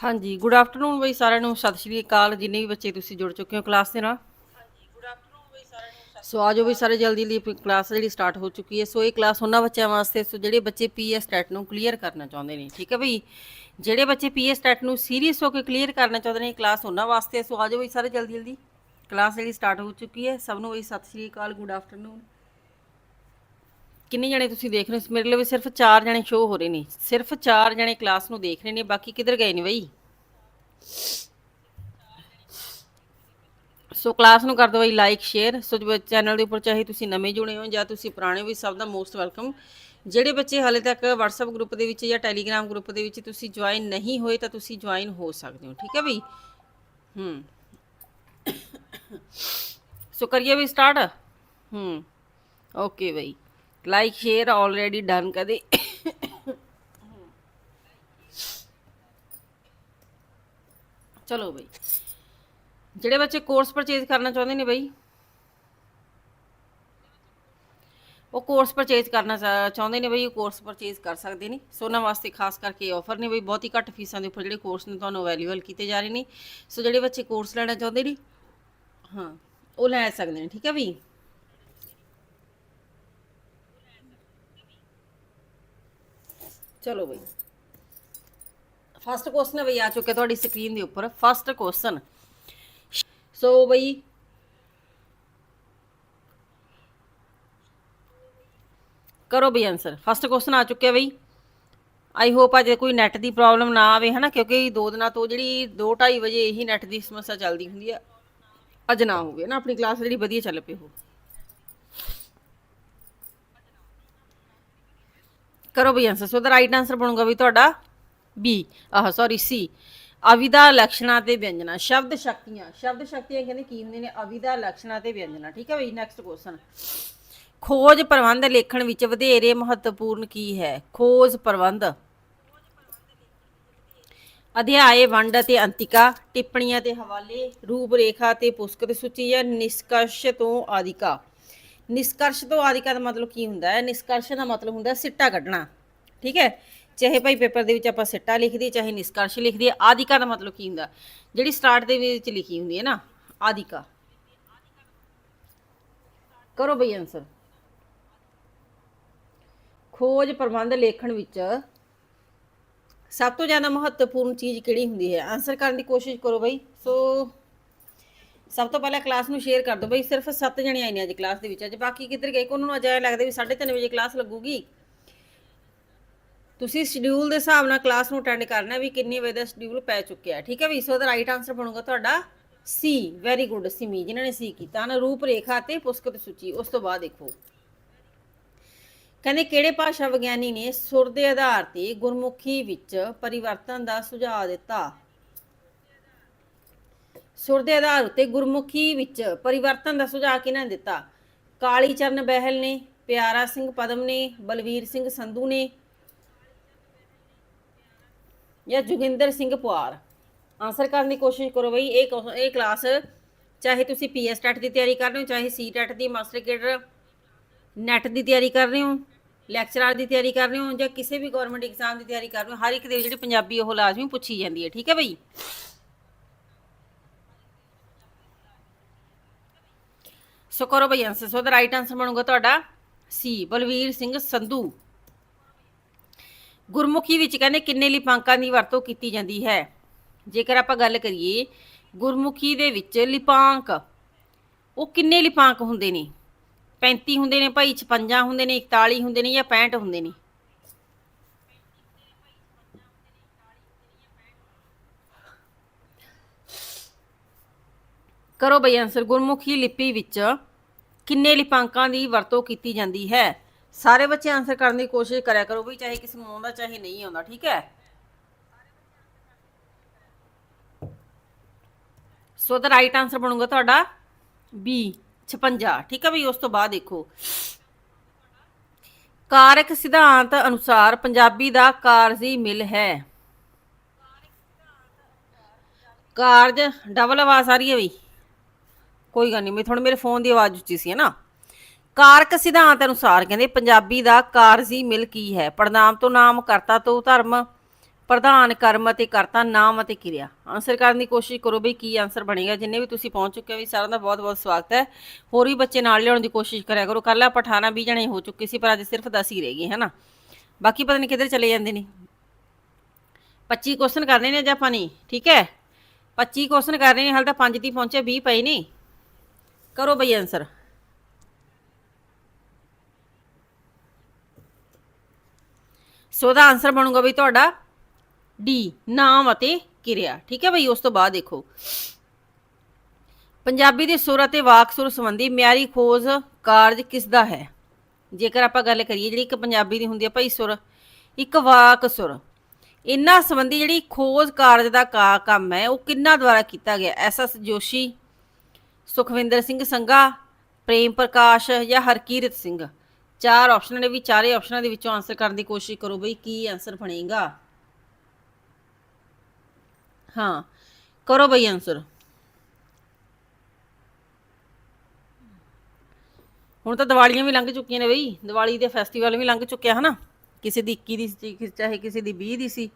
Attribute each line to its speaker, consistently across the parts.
Speaker 1: ਹਾਂਜੀ good afternoon ਬਈ ਸਾਰਿਆਂ ਨੂੰ ਸਤਿ ਸ਼੍ਰੀ ਅਕਾਲ ਜਿੰਨੇ ਵੀ ਬੱਚੇ ਤੁਸੀਂ ਜੁੜ ਚੁੱਕੇ ਹੋ ਕਲਾਸ ਦੇ ਨਾਲ। ਸੋ ਆਜੋ ਵੀ ਸਾਰੇ ਜਲਦੀ ਲਈ ਕਲਾਸ ਜਿਹੜੀ ਸਟਾਰਟ ਹੋ ਚੁੱਕੀ ਹੈ। ਸੋ ਇਹ ਕਲਾਸ ਉਹਨਾਂ ਬੱਚਿਆਂ ਵਾਸਤੇ ਸੋ ਜਿਹੜੇ ਬੱਚੇ ਪੀਐਸ ਟੈਟ ਨੂੰ ਕਲੀਅਰ ਕਰਨਾ ਚਾਹੁੰਦੇ ਨੇ ਠੀਕ ਹੈ ਬਈ? ਜਿਹੜੇ ਬੱਚੇ ਪੀਐਸ ਟੈਟ ਨੂੰ ਸੀਰੀਅਸ ਹੋ ਕੇ ਕਲੀਅਰ ਕਰਨਾ ਚਾਹੁੰਦੇ ਨੇ ਇਹ ਕਲਾਸ ਉਹਨਾਂ ਵਾਸਤੇ। ਸੋ ਆਜੋ ਵੀ ਸਾਰੇ ਜਲਦੀ ਜਲਦੀ ਕਲਾਸ ਜਿਹੜੀ ਸਟਾਰਟ ਹੋ ਚੁੱਕੀ ਹੈ। ਸਭ ਨੂੰ ਬਈ ਸਤਿ ਸ਼੍ਰੀ ਅਕਾਲ ਗੁੱਡ ਆਫਟਰਨੂਨ ਕਿੰਨੇ ਜਣੇ ਤੁਸੀਂ ਦੇਖ ਰਹੇ ਹੋ? ਮੇਰੇ ਲਈ ਵੀ ਸਿਰਫ 4 ਜਣੇ ਸ਼ੋ ਹੋ ਰਹੇ ਨੇ। ਸਿਰਫ 4 ਜਣੇ ਕਲਾਸ ਨੂੰ ਦੇਖ ਰਹੇ ਨੇ, ਬਾਕੀ ਕਿੱਧਰ ਗਏ ਨੇ ਬਈ? ਸੋ ਕਲਾਸ ਨੂੰ ਕਰ ਦਿਓ ਬਈ ਲਾਈਕ ਸ਼ੇਅਰ ਸੋ ਚੈਨਲ ਦੇ ਉੱਪਰ ਚਾਹੇ ਤੁਸੀਂ ਨਵੇਂ ਜੁੜੇ ਹੋ ਜਾਂ ਤੁਸੀਂ ਪੁਰਾਣੇ ਹੋ ਵੀ ਸਭ ਦਾ ਮੋਸਟ ਵੈਲਕਮ ਜਿਹੜੇ ਬੱਚੇ ਹਾਲੇ ਤੱਕ WhatsApp ਗਰੁੱਪ ਦੇ ਵਿੱਚ ਜਾਂ Telegram ਗਰੁੱਪ ਦੇ ਵਿੱਚ ਤੁਸੀਂ ਜੁਆਇਨ ਨਹੀਂ ਹੋਏ, ਤਾਂ ਤੁਸੀਂ ਜੁਆਇਨ ਹੋ ਸਕਦੇ ਹੋ, ਠੀਕ ਹੈ ਬਈ? ਹੂੰ। ਸੋ ਕਰੀਏ ਵੀ ਸਟਾਰਟ ਹੂੰ। ਓਕੇ ਬਈ। ਲਾਈਕ ਸ਼ੇਅਰ ਆਲਰੇਡੀ ਡਨ ਕਦੇ ਚਲੋ ਬਈ ਜਿਹੜੇ ਬੱਚੇ ਕੋਰਸ ਪਰਚੇਜ਼ ਕਰਨਾ ਚਾਹੁੰਦੇ ਨੇ ਬਈ ਉਹ ਕੋਰਸ ਪਰਚੇਜ਼ ਕਰਨਾ ਚਾ- ਚਾਹੁੰਦੇ ਨੇ ਬਈ ਉਹ ਕੋਰਸ ਪਰਚੇਜ਼ ਕਰ ਸਕਦੇ ਨੇ ਸੋ ਉਹਨਾਂ ਵਾਸਤੇ ਖਾਸ ਕਰਕੇ ਆਫਰ ਨੇ ਬਈ ਬਹੁਤ ਹੀ ਘੱਟ ਫੀਸਾਂ ਦੇ ਉੱਪਰ ਜਿਹੜੇ ਕੋਰਸ ਨੇ ਤੁਹਾਨੂੰ ਅਵੇਲੇਬਲ ਕੀਤੇ ਜਾ ਰਹੇ ਨੇ ਸੋ ਜਿਹੜੇ ਬੱਚੇ ਕੋਰਸ ਲੈਣਾ ਚਾਹੁੰਦੇ ਨੇ ਹਾਂ ਉਹ ਲੈ ਸਕਦੇ ਨੇ ਠੀਕ ਹੈ ਬਈ ਚਲੋ ਬਈ। ਫਸਟ ਕੁਐਸਚਨ ਬਈ, ਆ ਚੁੱਕਿਆ ਤੁਹਾਡੀ ਸਕਰੀਨ ਦੇ ਉੱਪਰ। ਫਸਟ ਕੁਐਸਚਨ ਸੋ ਬਈ, ਕਰੋ ਬਈ ਆਨਸਰ ਫਸਟ ਕੁਐਸਚਨ ਆ ਚੁੱਕਿਆ ਬਈ। ਆਈ ਹੋਪ ਅਜੇ ਕੋਈ ਨੈਟ ਦੀ ਪ੍ਰੋਬਲਮ ਨਾ ਆਵੇ, ਹਨਾ? ਕਿਉਂਕਿ ਦੋ ਦਿਨਾਂ ਤੋਂ ਜਿਹੜੀ 2:30 ਵਜੇ ਇਹੀ ਨੈਟ ਦੀ ਸਮੱਸਿਆ ਚੱਲਦੀ ਹੁੰਦੀ ਆ। ਅੱਜ ਨਾ ਹੋਵੇ ਨਾ ਆਪਣੀ ਕਲਾਸ ਜਿਹੜੀ ਵਧੀਆ ਚੱਲ ਪਈ ਹੋ ਕਰੋ ਬਈ answer so the right answer ਬਣੂਗਾ ਵੀ ਤੁਹਾਡਾ ਬੀ ਆਹ ਸੌਰੀ ਸੀ ਅਵਿਦਾ ਲਕਸ਼ਣਾ ਤੇ ਵਿਅੰਜਨਾ, ਸ਼ਬਦ ਸ਼ਕਤੀਆਂ ਸ਼ਬਦ ਸ਼ਕਤੀਆਂ ਕਹਿੰਦੇ ਕੀ ਹੁੰਦੇ ਨੇ? ਅਵਿਦਾ ਲਕਸ਼ਣਾ ਤੇ ਵਿਅੰਜਨਾ, ਠੀਕ ਹੈ ਬਈ? ਨੈਕਸਟ ਕੁਐਸਚਨ ਖੋਜ ਪ੍ਰਬੰਧ ਲੇਖਣ ਵਿੱਚ ਵਧੇਰੇ ਮਹੱਤਵਪੂਰਨ ਕੀ ਹੈ? ਖੋਜ ਪ੍ਰਬੰਧ। ਅਧਿਆਏ ਵੰਡ ਅਤੇ ਅੰਤਿਕਾ, ਟਿੱਪਣੀਆਂ ਤੇ ਹਵਾਲੇ ਰੂਪ ਰੇਖਾ ਤੇ ਪੁਸਤਕ ਸੂਚੀ ਜਾਂ ਨਿਸ਼ਕਸ਼ ਤੋਂ ਆਦਿਕਾ। ਨਿਸ਼ਕਰਸ਼ ਤੋਂ ਆਦਿਕਾ ਦਾ ਮਤਲਬ ਕੀ ਹੁੰਦਾ ਹੈ? ਨਿਸ਼ਕਰਸ਼ ਦਾ ਮਤਲਬ ਹੁੰਦਾ ਹੈ ਸਿੱਟਾ ਕੱਢਣਾ। ਠੀਕ ਹੈ? ਚਾਹੇ ਭਾਈ ਪੇਪਰ ਦੇ ਵਿੱਚ ਆਪਾਂ ਸਿੱਟਾ ਲਿਖ ਦਈਏ, ਚਾਹੇ ਨਿਸ਼ਕਰਸ਼ ਲਿਖ ਦਈਏ ਆਦਿਕਾ ਦਾ ਮਤਲਬ ਕੀ ਹੁੰਦਾ ਜਿਹੜੀ ਸਟਾਰਟ ਦੇ ਵਿੱਚ ਲਿਖੀ ਹੁੰਦੀ ਹੈ ਨਾ ਆਦਿਕਾ ਕਰੋ ਬਈ ਆਨਸਰ ਖੋਜ ਪ੍ਰਬੰਧ ਲੇਖਣ ਵਿੱਚ ਸਭ ਤੋਂ ਜ਼ਿਆਦਾ ਮਹੱਤਵਪੂਰਨ ਚੀਜ਼ ਕਿਹੜੀ ਹੁੰਦੀ ਹੈ? ਆਨਸਰ ਕਰਨ ਦੀ ਕੋਸ਼ਿਸ਼ ਕਰੋ ਬਈ। ਸੋ ਸਭ ਤੋਂ ਪਹਿਲਾਂ ਕਲਾਸ ਨੂੰ ਸ਼ੇਅਰ ਕਰ ਦਿਓ ਬਈ ਸਿਰਫ 7 ਜਣੇ ਆਏ ਨੇ ਅੱਜ ਕਲਾਸ ਦੇ ਵਿੱਚ। ਅੱਜ ਬਾਕੀ ਕਿੱਧਰ ਗਏ? ਕੋਨੂੰ ਨੂੰ ਅਜਾਇਆ ਲੱਗਦਾ ਵੀ 3:30 ਵਜੇ ਕਲਾਸ ਲੱਗੂਗੀ। ਤੁਸੀਂ ਸ਼ਡਿਊਲ ਦੇ ਹਿਸਾਬ ਨਾਲ ਕਲਾਸ ਨੂੰ ਅਟੈਂਡ ਕਰਨਾ ਵੀ ਕਿੰਨੇ ਵਜੇ ਦਾ ਸ਼ਡਿਊਲ ਪੈ ਚੁੱਕਿਆ ਠੀਕ ਹੈ ਵੀ? ਸੋ ਦਾ ਰਾਈਟ ਆਨਸਰ ਬਣੂਗਾ ਤੁਹਾਡਾ ਸੀ ਵੈਰੀ ਗੁੱਡ ਸਿਮੀ ਜਿਨ੍ਹਾਂ ਨੇ ਸੀ ਕੀਤਾ ਨਾ ਰੂਪ, ਰੇਖਾ ਤੇ ਪੁਸਤਕ ਸੂਚੀ। ਉਸ ਤੋਂ ਬਾਅਦ ਦੇਖੋ। ਕਹਿੰਦੇ, ਕਿਹੜੇ ਭਾਸ਼ਾ ਵਿਗਿਆਨੀ ਨੇ ਸੁਰ ਦੇ ਆਧਾਰ ਤੇ ਗੁਰਮੁਖੀ ਵਿੱਚ ਪਰਿਵਰਤਨ ਦਾ ਸੁਝਾਅ ਦਿੱਤਾ? ਸੁਰ ਦੇ ਆਧਾਰ ਉੱਤੇ ਗੁਰਮੁਖੀ ਵਿੱਚ ਪਰਿਵਰਤਨ ਦਾ ਸੁਝਾਅ ਕਿਹਨਾਂ ਨੇ ਦਿੱਤਾ? ਕਾਲੀ ਚਰਨ ਬਹਿਲ ਨੇ, ਪਿਆਰਾ ਸਿੰਘ ਪਦਮ ਨੇ, ਬਲਵੀਰ ਸਿੰਘ ਸੰਧੂ ਨੇ ਜਾਂ ਜੋਗਿੰਦਰ ਸਿੰਘ ਪੁਆਰ? ਆਨਸਰ ਕਰਨ ਦੀ ਕੋਸ਼ਿਸ਼ ਕਰੋ ਬਈ, ਇਹ ਕੁਐਸ- ਇਹ ਕਲਾਸ ਚਾਹੇ ਤੁਸੀਂ ਪੀਐਸ ਟੈਟ ਦੀ ਤਿਆਰੀ ਕਰ ਰਹੇ ਹੋ, ਚਾਹੇ ਸੀ ਟੈਟ ਦੀ ਮਾਸਟਰ ਕੇਡਰ ਨੈਟ ਦੀ ਤਿਆਰੀ ਕਰ ਰਹੇ ਹੋ ਲੈਕਚਰਰ ਦੀ ਤਿਆਰੀ ਕਰ ਰਹੇ ਹੋ ਜਾਂ ਕਿਸੇ ਵੀ ਗਵਰਨਮੈਂਟ ਐਗਜ਼ਾਮ ਦੀ ਤਿਆਰੀ ਕਰ ਰਹੇ ਹੋ, ਹਰ ਇੱਕ ਦੇ ਜਿਹੜੀ ਪੰਜਾਬੀ ਉਹ ਲਾਜ਼ਮੀ ਪੁੱਛੀ ਜਾਂਦੀ ਹੈ, ਠੀਕ ਹੈ ਬਈ? ਸੋ ਕਰੋ ਬਈ answer so the right answer ਬਣੂਗਾ ਤੁਹਾਡਾ ਸੀ ਬਲਵੀਰ ਸਿੰਘ ਸੰਧੂ। ਗੁਰਮੁਖੀ ਵਿੱਚ ਕਹਿੰਦੇ ਕਿੰਨੇ ਲਿਪਾਂਕਾਂ ਦੀ ਵਰਤੋਂ ਕੀਤੀ ਜਾਂਦੀ ਹੈ? ਜੇਕਰ ਆਪਾਂ ਗੱਲ ਕਰੀਏ, ਗੁਰਮੁਖੀ ਦੇ ਵਿੱਚ ਲਿਪਾਂਕ, ਉਹ ਕਿੰਨੇ ਲਿਪਾਂਕ ਹੁੰਦੇ ਨੇ? 35 ਹੁੰਦੇ ਨੇ ਭਾਈ 56 ਹੁੰਦੇ ਨੇ 41 ਹੁੰਦੇ ਨੇ ਜਾਂ 65 ਹੁੰਦੇ ਨੇ? ਕਰੋ ਬਈ ਆਨਸਰ ਗੁਰਮੁਖੀ ਲਿਪੀ ਵਿੱਚ ਕਿੰਨੇ ਲਿਪਾਂਕਾਂ ਦੀ ਵਰਤੋਂ ਕੀਤੀ ਜਾਂਦੀ ਹੈ? ਸਾਰੇ ਬੱਚੇ ਆਨਸਰ ਕਰਨ ਦੀ ਕੋਸ਼ਿਸ਼ ਕਰਿਆ ਕਰੋ ਵੀ ਚਾਹੇ ਕਿਸੇ ਨੂੰ ਆਉਂਦਾ, ਚਾਹੇ ਨਹੀਂ ਆਉਂਦਾ, ਠੀਕ ਹੈ? ਸੋ ਦਾ ਰਾਈਟ ਆਨਸਰ ਬਣੂਗਾ ਤੁਹਾਡਾ ਬੀ 56 ਠੀਕ ਹੈ ਵੀ ਉਸ ਤੋਂ ਬਾਅਦ ਦੇਖੋ। ਕਾਰਕ ਸਿਧਾਂਤ ਅਨੁਸਾਰ ਪੰਜਾਬੀ ਦਾ ਕਾਰਜੀ ਮਿਲ ਹੈ। ਕਾਰਜ ਡਬਲ ਆਵਾਜ਼ ਆ ਰਹੀ ਹੈ ਬਈ ਕੋਈ ਗੱਲ ਨਹੀਂ, ਮੈਂ ਥੋੜਾ ਮੇਰੇ ਫੋਨ ਦੀ ਆਵਾਜ਼ ਉੱਚੀ ਸੀ, ਹੈ ਨਾ? ਕਾਰਕ ਸਿਧਾਂਤ ਅਨੁਸਾਰ ਕਹਿੰਦੇ, ਪੰਜਾਬੀ ਦਾ ਕਾਰਜੀ ਮਿਲ ਕੀ ਹੈ? ਪੜਨਾਮ ਤੋਂ ਨਾਮ, ਕਰਤਾ ਤੋਂ ਧਰਮ, ਪ੍ਰਧਾਨ ਕਰਮ ਅਤੇ ਕਰਤਾ ਨਾਮ ਅਤੇ ਕਿਰਿਆ। ਆਨਸਰ ਕਰਨ ਦੀ ਕੋਸ਼ਿਸ਼ ਕਰੋ ਬਈ ਕੀ ਆਨਸਰ ਬਣੇਗਾ। ਜਿੰਨੇ ਵੀ ਤੁਸੀਂ ਪਹੁੰਚ ਚੁੱਕੇ ਹੋ ਵੀ ਸਾਰਿਆਂ ਦਾ ਬਹੁਤ ਬਹੁਤ ਸਵਾਗਤ ਹੈ। ਹੋਰ ਵੀ ਬੱਚੇ ਨਾਲ ਲਿਆਉਣ ਦੀ ਕੋਸ਼ਿਸ਼ ਕਰਿਆ ਕਰੋ। ਕੱਲ ਆਪਾਂ 18 20 ਜਣੇ ਹੋ ਚੁੱਕੇ ਸੀ, ਪਰ ਅੱਜ ਸਿਰਫ 10 ਹੀ ਰਹਿ ਗਏ ਹਨਾ ਬਾਕੀ ਪਤਾ ਨਹੀਂ ਕਿੱਧਰ ਚਲੇ ਜਾਂਦੇ ਨੇ। 25 ਕੁਐਸਚਨ ਕਰਨੇ ਨੇ ਅੱਜ ਆਪਾਂ ਨਹੀਂ ਠੀਕ ਹੈ? 25 ਕੁਐਸਚਨ ਕਰਨੇ ਨੇ, ਹਾਲ ਤਾਂ 5 ਦੀ ਪਹੁੰਚੇ 20 ਪਏ ਨੇ। ਕਰੋ ਬਈ ਆਨਸਰ ਸੋ ਦਾ ਆਨਸਰ ਬਣੂਗਾ ਬਈ ਤੁਹਾਡਾ ਡੀ ਨਾਮ ਅਤੇ ਕਿਰਿਆ। ਠੀਕ ਹੈ ਬਈ, ਉਸ ਤੋਂ ਬਾਅਦ ਦੇਖੋ। ਪੰਜਾਬੀ ਦੇ ਸੁਰ ਅਤੇ ਵਾਕ ਸੁਰ ਸੰਬੰਧੀ ਮਿਆਰੀ ਖੋਜ ਕਾਰਜ ਕਿਸ ਦਾ ਹੈ? ਜੇਕਰ ਆਪਾਂ ਗੱਲ ਕਰੀਏ ਜਿਹੜੀ ਇੱਕ ਪੰਜਾਬੀ ਦੀ ਹੁੰਦੀ ਹੈ ਭਾਈ ਸੁਰ, ਇੱਕ ਵਾਕ ਸੁਰ, ਇਹਨਾਂ ਸੰਬੰਧੀ ਜਿਹੜੀ ਖੋਜ ਕਾਰਜ ਦਾ ਕਾ- ਕੰਮ ਹੈ, ਉਹ ਕਿੰਨਾ ਦੁਆਰਾ ਕੀਤਾ ਗਿਆ? ਐਸ ਐਸ ਜੋਸ਼ੀ ਸੁਖਵਿੰਦਰ ਸਿੰਘ ਸੰਘਾ, ਪ੍ਰੇਮ ਪ੍ਰਕਾਸ਼ ਜਾਂ ਹਰਕੀਰਤ ਸਿੰਘ। ਚਾਰ ਆਪਸ਼ਨ ਨੇ ਵੀ, ਚਾਰੇ ਆਪਸ਼ਨਾਂ ਦੇ ਵਿੱਚੋਂ ਆਨਸਰ ਕਰਨ ਦੀ ਕੋਸ਼ਿਸ਼ ਕਰੋ ਬਈ ਕੀ ਆਨਸਰ ਬਣੇਗਾ। ਹਾਂ, ਕਰੋ ਬਈ ਆਨਸਰ ਹੁਣ ਤਾਂ ਦੀਵਾਲੀਆਂ ਵੀ ਲੰਘ ਚੁੱਕੀਆਂ ਨੇ ਬਈ। ਦੀਵਾਲੀ ਦੇ ਫੈਸਟੀਵਲ ਵੀ ਲੰਘ ਚੁੱਕਿਆ ਹਨਾ। ਕਿਸੇ ਦੀ 21 ਦੀ ਸੀ, ਚਾਹੇ ਕਿਸੇ ਦੀ 20 ਦੀ ਸੀ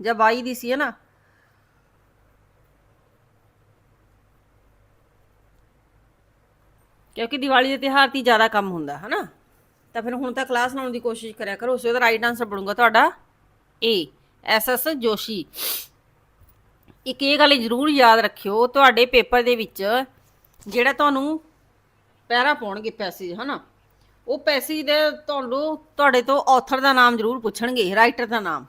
Speaker 1: ਜਾਂ 22 ਦੀ ਸੀ ਹਨਾ। ਕਿਉਂਕਿ ਦੀਵਾਲੀ ਦੇ ਤਿਉਹਾਰ ਤੇ ਜ਼ਿਆਦਾ ਕੰਮ ਹੁੰਦਾ, ਹਨਾ? ਤਾਂ ਫਿਰ ਹੁਣ ਤਾਂ ਕਲਾਸ ਲਾਉਣ ਦੀ ਕੋਸ਼ਿਸ਼ ਕਰਿਆ ਕਰੋ ਸੋ ਦਾ ਰਾਈਟ ਆਨਸਰ ਬਣੂਗਾ ਤੁਹਾਡਾ। A S S Joshi. ਇੱਕ ਇਹ ਗੱਲ ਜ਼ਰੂਰ ਯਾਦ ਰੱਖਿਓ, ਤੁਹਾਡੇ ਪੇਪਰ ਦੇ ਵਿੱਚ ਜਿਹੜਾ ਤੁਹਾਨੂੰ ਪੈਰਾ ਪਾਉਣਗੇ ਪੈਸੇਜ ਹਨਾ? ਉਹ ਪੈਸੇਜ ਦੇ ਤੁਹਾਨੂੰ, ਤੁਹਾਡੇ ਤੋਂ ਆਥਰ ਦਾ ਨਾਮ ਜ਼ਰੂਰ ਪੁੱਛਣਗੇ ਰਾਈਟਰ ਦਾ ਨਾਮ।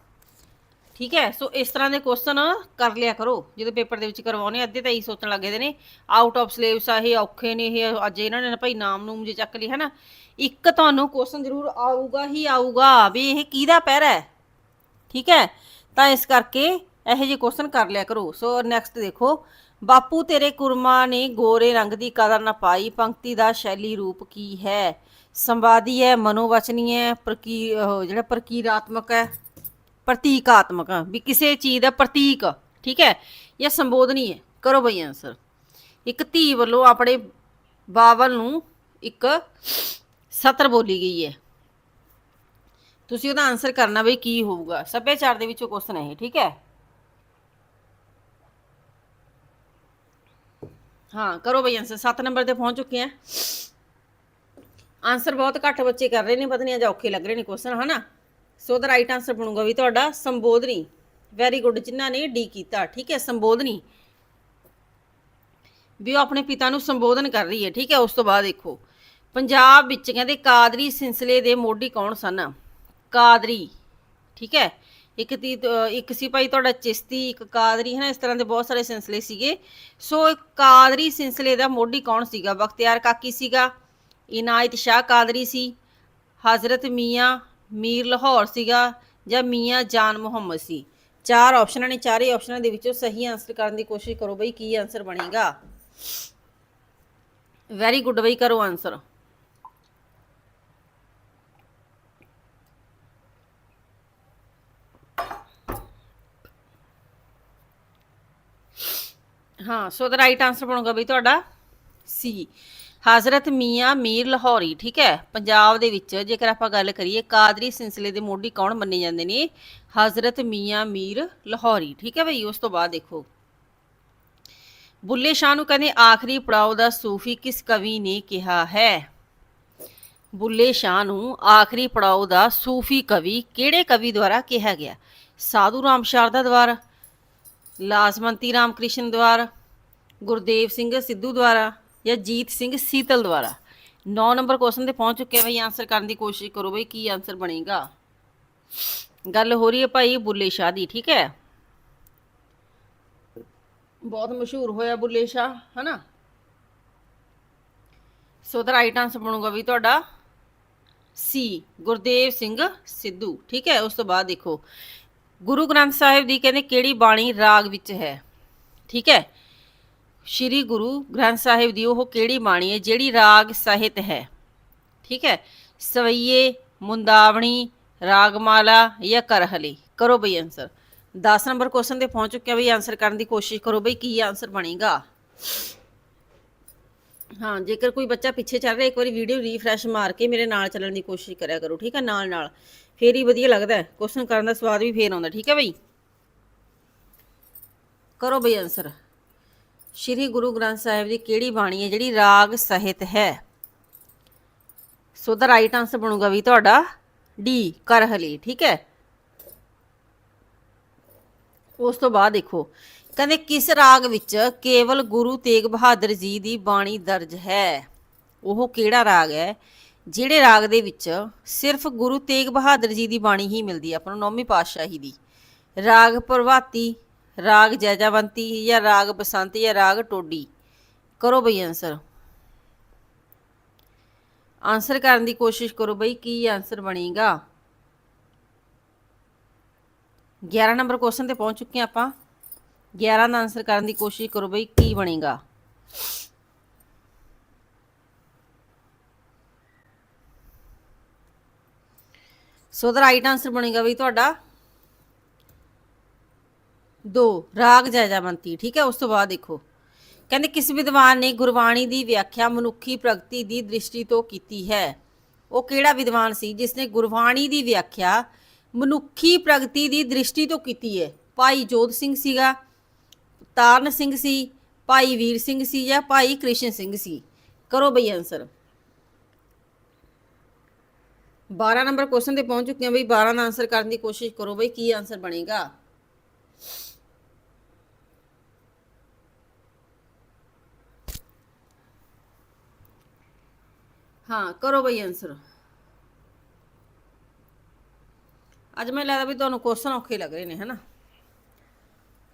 Speaker 1: ਠੀਕ ਹੈ? ਸੋ ਇਸ ਤਰ੍ਹਾਂ ਦੇ ਕੁਐਸਚਨ ਕਰ ਲਿਆ ਕਰੋ। ਜਦੋਂ ਪੇਪਰ ਦੇ ਵਿੱਚ ਕਰਵਾਉਣੇ ਅੱਧੇ ਤਾਂ ਇਹੀ ਸੋਚਣ ਲੱਗੇ ਦੇ ਨੇ। ਆਊਟ ਆਫ ਸਿਲੇਬਸ ਆ, ਇਹ ਔਖੇ ਨੇ, ਇਹ ਅੱਜ ਇਹਨਾਂ ਨੇ ਭਾਈ ਨਾਮ ਨੂਮ ਜੇ ਚੱਕ ਲਈ ਹੈ ਨਾ ਇੱਕ ਤੁਹਾਨੂੰ ਕੁਐਸਚਨ ਜ਼ਰੂਰ ਆਊਗਾ ਹੀ ਆਊਗਾ ਵੀ ਇਹ ਕਿਹਦਾ ਪੈਰਾ ਹੈ? ਠੀਕ ਹੈ? ਤਾਂ ਇਸ ਕਰਕੇ ਇਹੋ ਜਿਹੇ ਕੁਐਸਚਨ ਕਰ ਲਿਆ ਕਰੋ। ਸੋ ਨੈਕਸਟ ਦੇਖੋ। ਬਾਪੂ ਤੇਰੇ ਕੁਰਮਾ ਨੇ ਗੋਰੇ ਰੰਗ ਦੀ ਕਦਰ ਨਾ ਪਾਈ, ਪੰਕਤੀ ਦਾ ਸ਼ੈਲੀ ਰੂਪ ਕੀ ਹੈ? ਸੰਵਾਦੀ ਹੈ, ਮਨੋਵਚਨੀ ਹੈ, ਪ੍ਰਕੀ ਜਿਹੜਾ ਪ੍ਰਕੀਰਾਤਮਕ ਹੈ। ਪ੍ਰਤੀਕਾਤਮਕ, ਵੀ ਕਿਸੇ ਚੀਜ਼ ਦਾ ਪ੍ਰਤੀਕ, ਠੀਕ ਹੈ? ਜਾਂ ਸੰਬੋਧਨੀ ਹੈ। ਕਰੋ ਬਈ ਆਨਸਰ ਇੱਕ ਧੀ ਵੱਲੋਂ ਆਪਣੇ ਬਾਵਲ ਨੂੰ ਇੱਕ ਸਤਰ ਬੋਲੀ ਗਈ ਹੈ। ਤੁਸੀਂ ਉਹਦਾ ਆਨਸਰ ਕਰਨਾ ਬਈ ਕੀ ਹੋਊਗਾ? ਸੱਭਿਆਚਾਰ ਦੇ ਵਿੱਚੋਂ ਕੁਐਸਚਨ ਹੈ ਇਹ ਠੀਕ ਹੈ? ਹਾਂ, ਕਰੋ ਬਈ ਆਨਸਰ 7 ਨੰਬਰ ਤੇ ਪਹੁੰਚ ਚੁੱਕੇ ਆ ਆਨਸਰ ਬਹੁਤ ਘੱਟ ਬੱਚੇ ਕਰ ਰਹੇ ਨੇ, ਪਤਾ ਨਹੀਂ ਅੱਜ ਔਖੇ ਲੱਗ ਰਹੇ ਨੇ ਕੁਐਸਚਨ ਹਨਾ? ਸੋ ਦਾ ਰਾਈਟ ਆਨਸਰ ਬਣੂਗਾ ਵੀ ਤੁਹਾਡਾ ਸੰਬੋਧਨੀ। ਵੈਰੀ ਗੁੱਡ ਜਿਨ੍ਹਾਂ ਨੇ ਡੀ ਕੀਤਾ। ਠੀਕ ਹੈ, ਸੰਬੋਧਨੀ। ਵੀ ਉਹ ਆਪਣੇ ਪਿਤਾ ਨੂੰ ਸੰਬੋਧਨ ਕਰ ਰਹੀ ਹੈ। ਠੀਕ ਹੈ, ਉਸ ਤੋਂ ਬਾਅਦ ਦੇਖੋ। ਪੰਜਾਬ ਵਿੱਚ ਕਹਿੰਦੇ ਕਾਦਰੀ ਸਿਲਸਿਲੇ ਦੇ ਮੋਢੀ ਕੌਣ ਸਨ? ਕਾਦਰੀ। ਠੀਕ ਹੈ, ਇੱਕ ਤੀ, ਇੱਕ ਸੀ ਭਾਈ ਤੁਹਾਡਾ ਚਿਸ਼ਤੀ, ਇੱਕ ਕਾਦਰੀ ਹੈ ਨਾ ਇਸ ਤਰ੍ਹਾਂ ਦੇ ਬਹੁਤ ਸਾਰੇ ਸਿਲਸਿਲੇ ਸੀਗੇ। ਸੋ ਕਾਦਰੀ ਸਿਲਸਿਲੇ ਦਾ ਮੋਢੀ ਕੌਣ ਸੀਗਾ? ਬਖਤਿਆਰ ਕਾਕੀ ਸੀਗਾ। ਇਨਾਇਤ ਸ਼ਾਹ ਕਾਦਰੀ ਸੀ। ਹਜ਼ਰਤ ਮੀਆਂ ਮੀਰ ਲਾਹੌਰ ਸੀਗਾ ਜਾਂ ਮੀਆਂ ਜਾਨ ਮੁਹੰਮਦ ਸੀ। ਚਾਰ ਆਪਸ਼ਨਾਂ ਨੇ, ਚਾਰੇ ਆਪਸ਼ਨਾਂ ਦੇ ਵਿੱਚੋਂ ਸਹੀ ਆਨਸਰ ਕਰਨ ਦੀ ਕੋਸ਼ਿਸ਼ ਕਰੋ ਬਈ ਕੀ ਆਨਸਰ ਬਣੇਗਾ। ਵੈਰੀ ਗੁੱਡ ਬਈ ਕਰੋ ਆਨਸਰ ਹਾਂ ਸੋ ਦਾ ਰਾਈਟ ਆਨਸਰ ਬਣੂਗਾ ਬਈ ਤੁਹਾਡਾ। ਸੀ। ਹਜ਼ਰਤ ਮੀਆਂ ਮੀਰ ਲਾਹੌਰੀ, ਠੀਕ ਹੈ? ਪੰਜਾਬ ਦੇ ਵਿੱਚ ਜੇਕਰ ਆਪਾਂ ਗੱਲ ਕਰੀਏ, ਕਾਦਰੀ ਸਿਲਸਿਲੇ ਦੇ ਮੋਢੀ ਕੌਣ ਮੰਨੇ ਜਾਂਦੇ ਨੇ? ਹਜ਼ਰਤ ਮੀਆਂ ਮੀਰ ਲਾਹੌਰੀ, ਠੀਕ ਹੈ ਬਈ? ਉਸ ਤੋਂ ਬਾਅਦ ਦੇਖੋ। ਬੁੱਲੇ ਸ਼ਾਹ ਨੂੰ ਕਹਿੰਦੇ, ਆਖਰੀ ਪੜਾਅ ਦਾ ਸੂਫੀ ਕਿਸ ਕਵੀ ਨੇ ਕਿਹਾ ਹੈ? ਬੁੱਲੇ ਸ਼ਾਹ ਨੂੰ ਆਖਰੀ ਪੜਾਅ ਦਾ ਸੂਫੀ ਕਵੀ ਕਿਹੜੇ ਕਵੀ ਦੁਆਰਾ ਕਿਹਾ ਗਿਆ? ਸਾਧੂ ਰਾਮ ਸ਼ਾਰਦਾ ਦੁਆਰਾ, ਲਾਜਮੰਤੀ ਰਾਮ ਕ੍ਰਿਸ਼ਨ ਦੁਆਰਾ, ਗੁਰਦੇਵ ਸਿੰਘ ਸਿੱਧੂ ਦੁਆਰਾ ਜਾਂ ਜੀਤ ਸਿੰਘ ਸੀਤਲ ਦੁਆਰਾ? 9 ਨੰਬਰ ਕੁਐਸਚਨ ਤੇ ਪਹੁੰਚ ਚੁੱਕੇ ਆ ਬਈ ਆਨਸਰ ਕਰਨ ਦੀ ਕੋਸ਼ਿਸ਼ ਕਰੋ ਬਈ, ਕੀ ਆਨਸਰ ਬਣੇਗਾ? ਗੱਲ ਹੋ ਰਹੀ ਹੈ ਭਾਈ ਬੁੱਲੇ ਸ਼ਾਹ ਦੀ, ਠੀਕ ਹੈ? ਬਹੁਤ ਮਸ਼ਹੂਰ ਹੋਇਆ ਬੁੱਲੇ ਸ਼ਾਹ, ਹਨਾ? ਸੋ ਦਾ ਰਾਈਟ ਆਨਸਰ ਬਣੂਗਾ ਵੀ ਤੁਹਾਡਾ ਸੀ ਗੁਰਦੇਵ ਸਿੰਘ ਸਿੱਧੂ, ਠੀਕ ਹੈ? ਉਸ ਤੋਂ ਬਾਅਦ ਦੇਖੋ। ਗੁਰੂ ਗ੍ਰੰਥ ਸਾਹਿਬ ਦੀ ਕਹਿੰਦੇ ਕਿਹੜੀ ਬਾਣੀ ਰਾਗ ਵਿੱਚ ਹੈ? ਠੀਕ ਹੈ? ਸ਼੍ਰੀ ਗੁਰੂ ਗ੍ਰੰਥ ਸਾਹਿਬ ਦੀ ਉਹ ਕਿਹੜੀ ਬਾਣੀ ਹੈ, ਜਿਹੜੀ ਰਾਗ ਸਾਹਿਤ ਹੈ? ਠੀਕ ਹੈ? ਸਵਈਏ, ਮੁੰਦਾਵਣੀ, ਰਾਗਮਾਲਾ ਜਾਂ ਕਰਹਲੀ? ਕਰੋ ਬਈ ਆਨਸਰ 10 ਨੰਬਰ ਕੁਐਸਚਨ ਤੇ ਪਹੁੰਚ ਚੁੱਕਿਆ ਬਈ ਆਨਸਰ ਕਰਨ ਦੀ ਕੋਸ਼ਿਸ਼ ਕਰੋ ਬਈ, ਕੀ ਆਨਸਰ ਬਣੇਗਾ? ਹਾਂ, ਜੇਕਰ ਕੋਈ ਬੱਚਾ ਪਿੱਛੇ ਚੱਲ ਰਿਹਾ, ਇੱਕ ਵਾਰੀ ਵੀਡੀਓ ਰੀਫਰੈਸ਼ ਮਾਰ ਕੇ ਮੇਰੇ ਨਾਲ ਚੱਲਣ ਦੀ ਕੋਸ਼ਿਸ਼ ਕਰਿਆ ਕਰੋ, ਠੀਕ ਹੈ? ਨਾਲ ਨਾਲ। ਫੇਰ ਹੀ ਵਧੀਆ ਲੱਗਦਾ ਹੈ। ਕੁਐਸਚਨ ਕਰਨ ਦਾ ਸਵਾਦ ਵੀ ਫੇਰ ਆਉਂਦਾ, ਠੀਕ ਹੈ ਬਈ? ਕਰੋ ਬਈ ਆਨਸਰ ਸ਼੍ਰੀ ਗੁਰੂ ਗ੍ਰੰਥ ਸਾਹਿਬ ਦੀ ਕਿਹੜੀ ਬਾਣੀ ਹੈ ਜਿਹੜੀ ਰਾਗ ਸਹਿਤ ਹੈ? ਸੋ ਦਾ ਰਾਈਟ ਆਨਸਰ ਬਣੂਗਾ ਵੀ ਤੁਹਾਡਾ ਡੀ ਕਰਹਲੀ, ਠੀਕ ਹੈ? ਉਸ ਤੋਂ ਬਾਅਦ ਦੇਖੋ, ਕਹਿੰਦੇ ਕਿਸ ਰਾਗ ਵਿੱਚ ਕੇਵਲ ਗੁਰੂ ਤੇਗ ਬਹਾਦਰ ਜੀ ਦੀ ਬਾਣੀ ਦਰਜ ਹੈ? ਉਹ ਕਿਹੜਾ ਰਾਗ ਹੈ? ਜਿਹੜੇ ਰਾਗ ਦੇ ਵਿੱਚ ਸਿਰਫ ਗੁਰੂ ਤੇਗ ਬਹਾਦਰ ਜੀ ਦੀ ਬਾਣੀ ਹੀ ਮਿਲਦੀ ਹੈ, ਆਪਾਂ ਨੂੰ ਨੌਵੀਂ ਪਾਤਸ਼ਾਹੀ ਦੀ। ਰਾਗ ਪ੍ਰਭਾਤੀ ਰਾਗ ਜੈਜਾਵੰਤੀ ਜਾਂ ਰਾਗ ਬਸੰਤ ਜਾਂ ਰਾਗ ਟੋਡੀ? ਕਰੋ ਬਈ ਆਨਸਰ ਆਨਸਰ ਕਰਨ ਦੀ ਕੋਸ਼ਿਸ਼ ਕਰੋ ਬਈ, ਕੀ ਆਨਸਰ ਬਣੇਗਾ? 11 ਨੰਬਰ ਕੁਐਸਚਨ ਤੇ ਪਹੁੰਚ ਚੁੱਕੇ ਹਾਂ ਆਪਾਂ। 11 ਦਾ ਆਨਸਰ ਕਰਨ ਦੀ ਕੋਸ਼ਿਸ਼ ਕਰੋ ਬਈ, ਕੀ ਬਣੇਗਾ? ਸੋ ਦਾ ਰਾਈਟ ਆਨਸਰ ਬਣੇਗਾ ਬਈ ਤੁਹਾਡਾ 2 ਰਾਗ ਜੈਜਾਵੰਤੀ ਠੀਕ ਹੈ, ਉਸ ਤੋਂ ਬਾਅਦ ਦੇਖੋ। ਕਹਿੰਦੇ ਕਿਸ ਵਿਦਵਾਨ ਨੇ ਗੁਰਬਾਣੀ ਦੀ ਵਿਆਖਿਆ ਮਨੁੱਖੀ ਪ੍ਰਗਤੀ ਦੀ ਦ੍ਰਿਸ਼ਟੀ ਤੋਂ ਕੀਤੀ ਹੈ? ਉਹ ਕਿਹੜਾ ਵਿਦਵਾਨ ਸੀ ਜਿਸ ਨੇ ਗੁਰਬਾਣੀ ਦੀ ਵਿਆਖਿਆ ਮਨੁੱਖੀ ਪ੍ਰਗਤੀ ਦੀ ਦ੍ਰਿਸ਼ਟੀ ਤੋਂ ਕੀਤੀ ਹੈ? ਭਾਈ ਜੋਤ ਸਿੰਘ ਸੀਗਾ, ਤਾਰਨ ਸਿੰਘ ਸੀ, ਭਾਈ ਵੀਰ ਸਿੰਘ ਸੀ ਜਾਂ ਭਾਈ ਕ੍ਰਿਸ਼ਨ ਸਿੰਘ ਸੀ? ਕਰੋ ਬਈ ਆਨਸਰ 12 ਨੰਬਰ ਕੁਐਸਚਨ ਤੇ ਪਹੁੰਚ ਚੁੱਕੇ ਹਾਂ ਬਈ 12 ਦਾ ਆਨਸਰ ਕਰਨ ਦੀ ਕੋਸ਼ਿਸ਼ ਕਰੋ ਬਈ, ਕੀ ਆਨਸਰ ਬਣੇਗਾ? ਹਾਂ, ਕਰੋ ਬਈ ਆਨਸਰ ਅੱਜ ਮੈਨੂੰ ਲੱਗਦਾ ਵੀ ਤੁਹਾਨੂੰ ਕੁਐਸਚਨ ਔਖੇ ਲੱਗ ਰਹੇ ਨੇ, ਹਨਾ?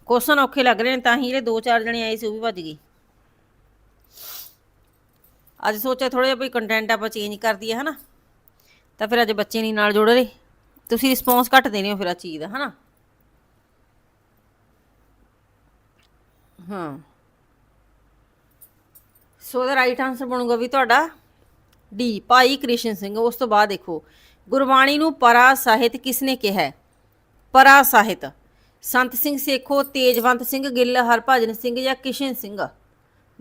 Speaker 1: ਕੁਐਸਚਨ ਔਖੇ ਲੱਗ ਰਹੇ ਨੇ, ਤਾਂ ਹੀ ਜਿਹੜੇ ਦੋ ਚਾਰ ਜਣੇ ਆਏ ਸੀ, ਉਹ ਵੀ ਭੱਜ ਗਏ। ਅੱਜ ਸੋਚਿਆ ਥੋੜਾ ਜਿਹਾ ਵੀ ਕੰਟੈਂਟ ਆਪਾਂ ਚੇਂਜ ਕਰ ਦਈਏ, ਹਨਾ? ਤਾਂ ਫਿਰ ਅੱਜ ਬੱਚੇ ਨਹੀਂ ਨਾਲ ਜੁੜ ਰਹੇ। ਤੁਸੀਂ ਰਿਸਪੌਂਸ ਘੱਟ ਦੇਣੇ ਹੋ ਫਿਰ ਆ ਚੀਜ਼ ਦਾ, ਹਨਾ? ਹਾਂ। ਸੋ ਦਾ ਰਾਈਟ ਆਨਸਰ ਬਣੂਗਾ ਵੀ ਤੁਹਾਡਾ ਡੀ ਭਾਈ ਕ੍ਰਿਸ਼ਨ ਸਿੰਘ, ਉਸ ਤੋਂ ਬਾਅਦ ਦੇਖੋ, ਗੁਰਬਾਣੀ ਨੂੰ ਪਰਾ ਸਾਹਿਤ ਕਿਸਨੇ ਕਿਹਾ ਹੈ? ਪਰਾ ਸਾਹਿਤ। ਸੰਤ ਸਿੰਘ ਸੇਖੋ, ਤੇਜਵੰਤ ਸਿੰਘ ਗਿੱਲ, ਹਰਭਜਨ ਸਿੰਘ ਜਾਂ ਕਿਸ਼ਨ ਸਿੰਘ?